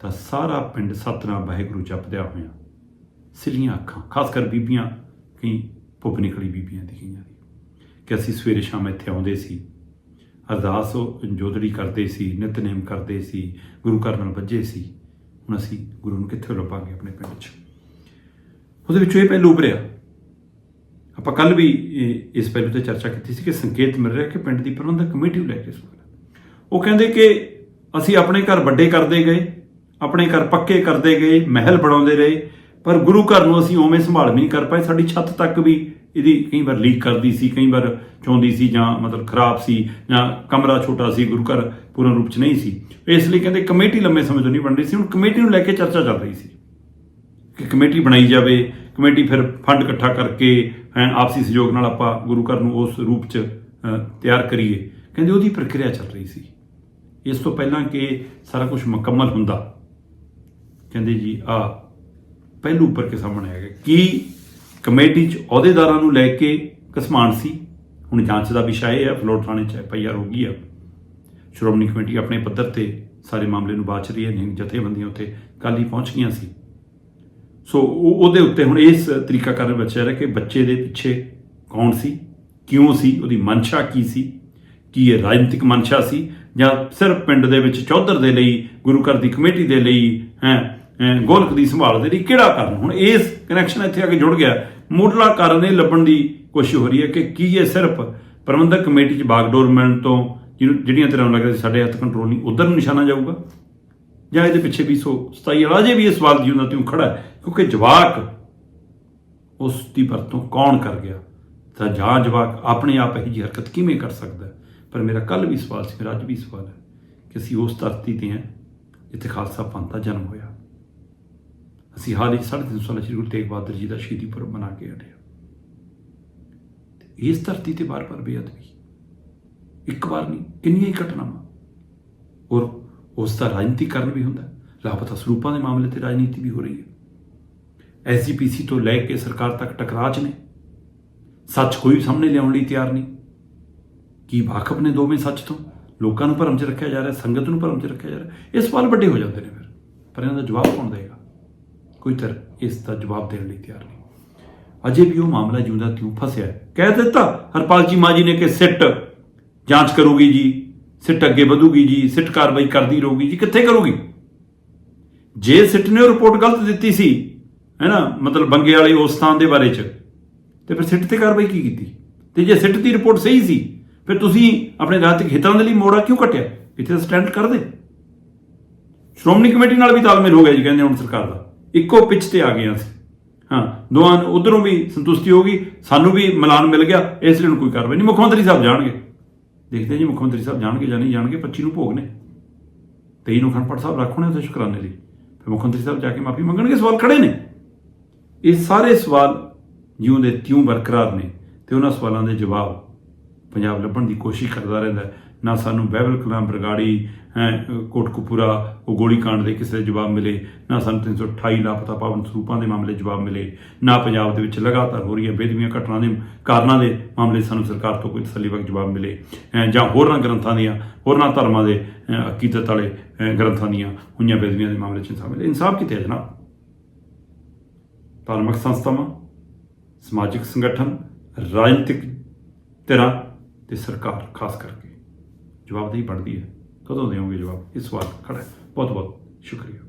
ਤਾਂ ਸਾਰਾ ਪਿੰਡ ਸਤਨਾਮ ਵਾਹਿਗੁਰੂ ਜਪਦਿਆ ਹੋਇਆ। ਸਿਲੀਆਂ ਅੱਖਾਂ, ਖਾਸ ਕਰ ਬੀਬੀਆਂ, ਕਈ ਭੁੱਪ ਨਿਕਲੀ ਬੀਬੀਆਂ ਦੀ ਕਈਆਂ ਕਿ ਅਸੀਂ ਸਵੇਰੇ ਸ਼ਾਮ ਇੱਥੇ ਆਉਂਦੇ ਸੀ। ਅਰਦਾਸ ਉਹ ਜੋਦੜੀ ਕਰਦੇ ਸੀ, ਨਿਤਨੇਮ ਕਰਦੇ ਸੀ, ਗੁਰੂ ਘਰ ਨਾਲ ਵੱਜੇ ਸੀ। ਹੁਣ ਅਸੀਂ ਗੁਰੂ ਨੂੰ ਕਿੱਥੇ ਲੱਭਾਂਗੇ ਆਪਣੇ ਪਿੰਡ 'ਚ? ਉਹਦੇ ਵਿੱਚੋਂ ਇਹ ਪਹਿਲੂ ਉਭਰਿਆ। ਆਪਾਂ ਕੱਲ ਵੀ ਇਹ- ਇਸ ਪਹਿਲੂ ਤੇ ਚਰਚਾ ਕੀਤੀ ਸੀ ਕਿ ਸੰਕੇਤ ਮਿਲ ਰਿਹਾ ਕਿ ਪਿੰਡ ਦੀ ਪ੍ਰਬੰਧਕ ਕਮੇਟੀ ਨੂੰ ਲੈ ਕੇ ਸਵਾਲ ਉਹ ਕਹਿੰਦੇ ਕਿ ਅਸੀਂ ਆਪਣੇ ਘਰ ਵੱਡੇ ਕਰਦੇ ਗਏ, ਆਪਣੇ ਘਰ ਪੱਕੇ ਕਰਦੇ ਗਏ, ਮਹਿਲ ਬਣਾਉਂਦੇ ਰਹੇ, ਪਰ ਗੁਰੂ ਘਰ ਨੂੰ ਅਸੀਂ ਉਵੇਂ ਸੰਭਾਲ ਵੀ ਨਹੀਂ ਕਰ ਪਾਏ। ਸਾਡੀ ਛੱਤ ਤੱਕ ਵੀ ਇਹਦੀ ਕਈ ਵਾਰ ਲੀਕ ਕਰਦੀ ਸੀ, ਕਈ ਵਾਰ ਚੌਂਦੀ ਸੀ ਜਾਂ ਮਤਲਬ ਖਰਾਬ ਸੀ ਜਾਂ ਕਮਰਾ ਛੋਟਾ ਸੀ, ਗੁਰੂ ਘਰ ਪੂਰਨ ਰੂਪ ਚ ਨਹੀਂ ਸੀ। ਇਸ ਲਈ ਕਹਿੰਦੇ ਕਮੇਟੀ ਲੰਮੇ ਸਮੇਂ ਤੋਂ ਨਹੀਂ ਬਣ ਰਹੀ ਸੀ, ਹੁਣ ਕਮੇਟੀ ਨੂੰ ਲੈ ਕੇ ਚਰਚਾ ਚੱਲ ਰਹੀ ਸੀ ਕਿ ਕਮੇਟੀ ਬਣਾਈ ਜਾਵੇ, ਕਮੇਟੀ ਫਿਰ ਫੰਡ ਇਕੱਠਾ ਕਰਕੇ ਆਪਸੀ ਸਹਿਯੋਗ ਨਾਲ ਆਪਾਂ ਗੁਰੂ ਘਰ ਨੂੰ ਉਸ ਰੂਪ 'ਚ ਤਿਆਰ ਕਰੀਏ। ਕਹਿੰਦੇ ਉਹਦੀ ਪ੍ਰਕਿਰਿਆ ਚੱਲ ਰਹੀ ਸੀ। ਇਸ ਤੋਂ ਪਹਿਲਾਂ ਕਿ ਸਾਰਾ ਕੁਝ ਮੁਕੰਮਲ ਹੁੰਦਾ। ਕਹਿੰਦੇ ਜੀ, ਆ, ਪਹਿਲੂ ਉੱਪਰ ਕੇ ਸਾਹਮਣੇ ਆ ਗਿਆ। ਕੀ ਕਮੇਟੀ 'ਚ ਅਹੁਦੇਦਾਰਾਂ ਨੂੰ ਲੈ ਕੇ ਕਸਮਾਨ ਸੀ। ਹੁਣ ਜਾਂਚ ਦਾ ਵਿਸ਼ਾ ਇਹ ਹੈ, ਫਲੋਰ ਥਾਣੇ 'ਚ ਐਫਆਈਆਰ ਹੋ ਗਈ ਆ। ਸ਼੍ਰੋਮਣੀ ਕਮੇਟੀ ਆਪਣੇ ਪੱਧਰ ਤੇ ਸਾਰੇ ਮਾਮਲੇ ਨੂੰ ਬਾਚ ਰਹੀ ਹੈ, ਨਹੀਂ ਜਥੇਬੰਦੀਆਂ ਉੱਤੇ ਕੱਲ੍ਹ ਹੀ ਪਹੁੰਚ ਗਈਆਂ ਸੀ। ਸੋ ਉਹਦੇ ਉੱਤੇ ਹੁਣ ਇਸ ਤਰੀਕਾ ਕਰਨ ਬਚਿਆ ਰਿਹਾ ਕਿ ਬੱਚੇ ਦੇ ਪਿੱਛੇ ਕੌਣ ਸੀ, ਕਿਉਂ ਸੀ, ਉਹਦੀ ਮਨਸ਼ਾ ਕੀ ਸੀ, ਕੀ ਇਹ ਰਾਜਨੀਤਿਕ ਮਨਸ਼ਾ ਸੀ, ਜਾਂ ਸਿਰਫ ਪਿੰਡ ਦੇ ਵਿੱਚ ਚੌਧਰ ਦੇ ਲਈ, ਗੁਰੂ ਘਰ ਦੀ ਕਮੇਟੀ ਦੇ ਲਈ, ਹੈ ਗੋਲਕ ਦੀ ਸੰਭਾਲ ਦੇ ਲਈ ਕਿਹੜਾ ਕਾਰਨ? ਹੁਣ ਇਸ ਕਨੈਕਸ਼ਨ ਇੱਥੇ ਆ ਕੇ ਜੁੜ ਗਿਆ। ਮੁੱਢਲਾ ਕਾਰਨ ਇਹ ਲੱਭਣ ਦੀ ਕੋਸ਼ਿਸ਼ ਹੋ ਰਹੀ ਹੈ ਕਿ ਕੀ ਇਹ ਸਿਰਫ ਪ੍ਰਬੰਧਕ ਕਮੇਟੀ 'ਚ ਬਾਗਡੋਰ ਮਿਲਣ ਤੋਂ ਜਿਹਨੂੰ- ਜਿਹੜੀਆਂ ਤਰ੍ਹਾਂ ਲੱਗਦਾ ਸੀ ਸਾਡੇ ਹੱਥ ਕੰਟਰੋਲ ਨਹੀਂ, ਉਧਰ ਨੂੰ ਨਿਸ਼ਾਨਾ ਜਾਊਗਾ? ਜਾਂ ਇਹਦੇ ਪਿੱਛੇ ਵੀ ਸੋ 27 ਵਾਲਾ ਜੇ ਵੀ ਇਹ ਸਵਾਲ ਜਿਉਂਦਾ ਤਿਉਂ ਖੜਾ ਹੈ, ਕਿਉਂਕਿ ਜਵਾਕ ਉਸ ਦੀ ਵਰਤੋਂ ਕੌਣ ਕਰ ਗਿਆ? ਤਾਂ ਜਾਂ ਜਵਾਕ ਆਪਣੇ ਆਪ ਇਹ ਜਿਹੀ ਹਰਕਤ ਕਿਵੇਂ ਕਰ ਸਕਦਾ ਪਰ ਮੇਰਾ ਕੱਲ ਵੀ ਸਵਾਲ ਸੀ, ਮੇਰਾ ਅੱਜ ਵੀ ਸਵਾਲ ਹੈ ਕਿ ਅਸੀਂ ਉਸ ਧਰਤੀ ਤੇ ਹਾਂ, ਜਿੱਥੇ ਖਾਲਸਾ ਪੰਥ ਦਾ ਜਨਮ ਹੋਇਆ। ਅਸੀਂ ਹਾਲ ਹੀ 350 ਸਾਲ ਸ਼੍ਰੀ ਗੁਰੂ ਤੇਗ ਬਹਾਦਰ ਜੀ ਦਾ ਸ਼ਹੀਦੀ ਪੁਰਬ ਮਨਾ ਕੇ ਹਟੇ ਹਾਂ। ਇਸ ਧਰਤੀ ਤੇ ਬਾਰ-ਬਾਰ ਬੇਅਦਬੀ। ਇੱਕ ਵਾਰ ਨਹੀਂ ਕਿੰਨੀਆਂ ਹੀ ਘਟਨਾਵਾਂ। ਔਰ ਉਸ ਦਾ ਰਾਜਨੀਤੀਕਰਨ ਵੀ ਹੁੰਦਾ, ਲਾਪਤਾ ਸਰੂਪਾਂ ਦੇ ਮਾਮਲੇ ਤੇ ਰਾਜਨੀਤੀ ਵੀ ਹੋ ਰਹੀ ਹੈ। ਐਸਜੀਪੀਸੀ ਤੋਂ ਲੈ ਕੇ ਸਰਕਾਰ ਤੱਕ ਟਕਰਾਅ 'ਚ ਨੇ। ਸੱਚ ਕੋਈ ਸਾਹਮਣੇ ਲਿਆਉਣ ਲਈ ਤਿਆਰ ਨਹੀਂ। ਕੀ ਵਾਕਫ ਨੇ ਦੋਵੇਂ ਸੱਚ ਤੋਂ? ਲੋਕਾਂ ਨੂੰ ਭਰਮ 'ਚ ਰੱਖਿਆ ਜਾ ਰਿਹਾ, ਸੰਗਤ ਨੂੰ ਭਰਮ 'ਚ ਰੱਖਿਆ ਜਾ ਰਿਹਾ। ਇਹ ਸਵਾਲ ਵੱਡੇ ਹੋ ਜਾਂਦੇ ਨੇ ਫਿਰ। ਪਰ ਇਹਨਾਂ ਦਾ ਜਵਾਬ ਕੌਣ ਦੇਗਾ? ਕੋਈ ਤਰ ਇਸ ਦਾ ਜਵਾਬ ਦੇਣ ਲਈ ਤਿਆਰ ਨਹੀਂ। ਅਜੇ ਵੀ ਉਹ ਮਾਮਲਾ ਜਿਉਂਦਾ ਤਿਉਂ ਫਸਿਆ ਕਹਿ ਦਿੱਤਾ, ਹਰਪਾਲ ਜੀ ਮਾਜੀ ਨੇ ਕਿ ਸਿੱਟ ਜਾਂਚ ਕਰੂਗੀ ਜੀ, ਸਿੱਟ ਅੱਗੇ ਵਧੂਗੀ ਜੀ, ਸਿੱਟ ਕਾਰਵਾਈ ਕਰਦੀ ਰਹੂਗੀ ਜੀ, ਕਿੱਥੇ ਕਰੂਗੀ? ਜੇ ਸਿੱਟ ਨੇ ਉਹ ਰਿਪੋਰਟ ਗਲਤ ਦਿੱਤੀ ਸੀ, ਹੈ ਨਾ, ਮਤਲਬ ਬੰਗੇ ਵਾਲੇ ਉਸ ਥਾਂ ਦੇ ਬਾਰੇ ਚ, ਤੇ ਫਿਰ ਸਿੱਟ ਤੇ ਕਾਰਵਾਈ ਕੀ ਕੀਤੀ? ਤੇ ਜੇ ਸਿੱਟ ਦੀ ਰਿਪੋਰਟ ਸਹੀ ਸੀ, ਫਿਰ ਤੁਸੀਂ ਆਪਣੇ ਰਾਜਨੀਤਿਕ ਹਿੱਤਾਂ ਦੇ ਲਈ ਮੋੜਾ ਕਿਉਂ ਕੱਟਿਆ? ਇੱਥੇ ਸਟੈਂਡ ਕਰ ਦੇ ਸ਼੍ਰੋਮਣੀ ਕਮੇਟੀ ਨਾਲ ਵੀ ਤਾਲਮੇਲ ਹੋ ਗਿਆ ਜੀ, ਕਹਿੰਦੇ ਹੁਣ ਸਰਕਾਰ ਦਾ। ਇੱਕੋ ਪਿੱਚ ਤੇ ਆ ਗਏ ਹਾਂ ਅਸੀਂ ਹਾਂ ਦੋਹਾਂ ਉਧਰੋਂ ਵੀ ਸੰਤੁਸ਼ਟੀ ਹੋ ਗਈ, ਸਾਨੂੰ ਵੀ ਮਿਲਾਨ ਮਿਲ ਗਿਆ, ਇਸ ਲਈ ਹੁਣ ਕੋਈ ਕਾਰਵਾਈ ਨਹੀਂ। ਮੁੱਖ ਮੰਤਰੀ ਸਾਹਿਬ ਜਾਣਗੇ। ਦੇਖਦੇ ਹਾਂ ਜੀ ਮੁੱਖ ਮੰਤਰੀ ਸਾਹਿਬ ਜਾਣਗੇ ਜਾਂ ਨਹੀਂ ਜਾਣਗੇ 25 ਨੂੰ ਭੋਗ ਨੇ। 23 ਨੂੰ ਖੰਡਪੜ ਸਾਹਿਬ ਰੱਖਣੇ ਉੱਥੇ ਸ਼ੁਕਰਾਨੇ ਲਈ। ਫਿਰ ਮੁੱਖ ਮੰਤਰੀ ਸਾਹਿਬ ਜਾ ਕੇ ਮਾਫੀ ਮੰਗਣਗੇ, ਸਵਾਲ ਖੜੇ ਨੇ। ਇਹ ਸਾਰੇ ਸਵਾਲ ਜਿਉਂ ਦੇ ਤਿਉਂ ਬਰਕਰਾਰ ਨੇ ਤੇ ਉਹਨਾਂ ਸਵਾਲਾਂ ਦੇ ਜਵਾਬ ਪੰਜਾਬ ਲੱਭਣ ਦੀ ਕੋਸ਼ਿਸ਼ ਕਰਦਾ ਰਹਿੰਦਾ ਨਾ ਸਾਨੂੰ ਬਹਿਬਲ ਕਲਾਮ ਬਰਗਾੜੀ, ਹੈ ਕੋਟਕਪੂਰਾ ਉਹ ਗੋਲੀकांड ਦੇ ਕਿਸੇ ਦੇ ਜਵਾਬ ਮਿਲੇ, ਨਾ ਸਾਨੂੰ 328 ਲਾਪਤਾ ਪਾਵਨ ਸਰੂਪਾਂ ਦੇ ਮਾਮਲੇ ਜਵਾਬ ਮਿਲੇ, ਨਾ ਪੰਜਾਬ ਦੇ ਵਿੱਚ ਲਗਾਤਾਰ ਹੋ ਰਹੀਆਂ ਬੇਦਬੀਆਂ ਘਟਨਾ ਦੇ ਕਾਰਨਾਂ ਦੇ ਮਾਮਲੇ ਸਾਨੂੰ ਸਰਕਾਰ ਤੋਂ ਕੋਈ ਤਸੱਲੀਬਖਸ਼ ਜਵਾਬ ਮਿਲੇ ਜਾਂ ਹੋਰਨਾਂ ਗ੍ਰੰਥਾਂ ਦੀਆਂ, ਹੋਰਨਾਂ ਧਰਮਾਂ ਦੇ ਅਕੀਦਤ ਵਾਲੇ ਗ੍ਰੰਥਾਂ ਦੀਆਂ ਹੋਈਆਂ ਬੇਦਬੀਆਂ ਦੇ ਮਾਮਲੇ 'ਚ ਇਨਸਾਫ ਮਿਲੇ। ਇਨਸਾਫ ਕਿਤੇ ਹੈ ਜਨਾਬ? ਧਾਰਮਿਕ ਸੰਸਥਾਵਾਂ, ਸਮਾਜਿਕ ਸੰਗਠਨ, ਰਾਜਨੀਤਿਕ ਧਿਰਾਂ ਤੇ ਸਰਕਾਰ, ਖਾਸ ਕਰਕੇ। ਜਵਾਬਦੇਹੀ ਬਣਦੀ ਹੈ ਕਦੋਂ ਦੇਵੋਗੇ ਜਵਾਬ? ਇਸ ਸਵਾਲ ਖੜਾ ਹੈ। ਬਹੁਤ ਬਹੁਤ ਸ਼ੁਕਰੀਆ।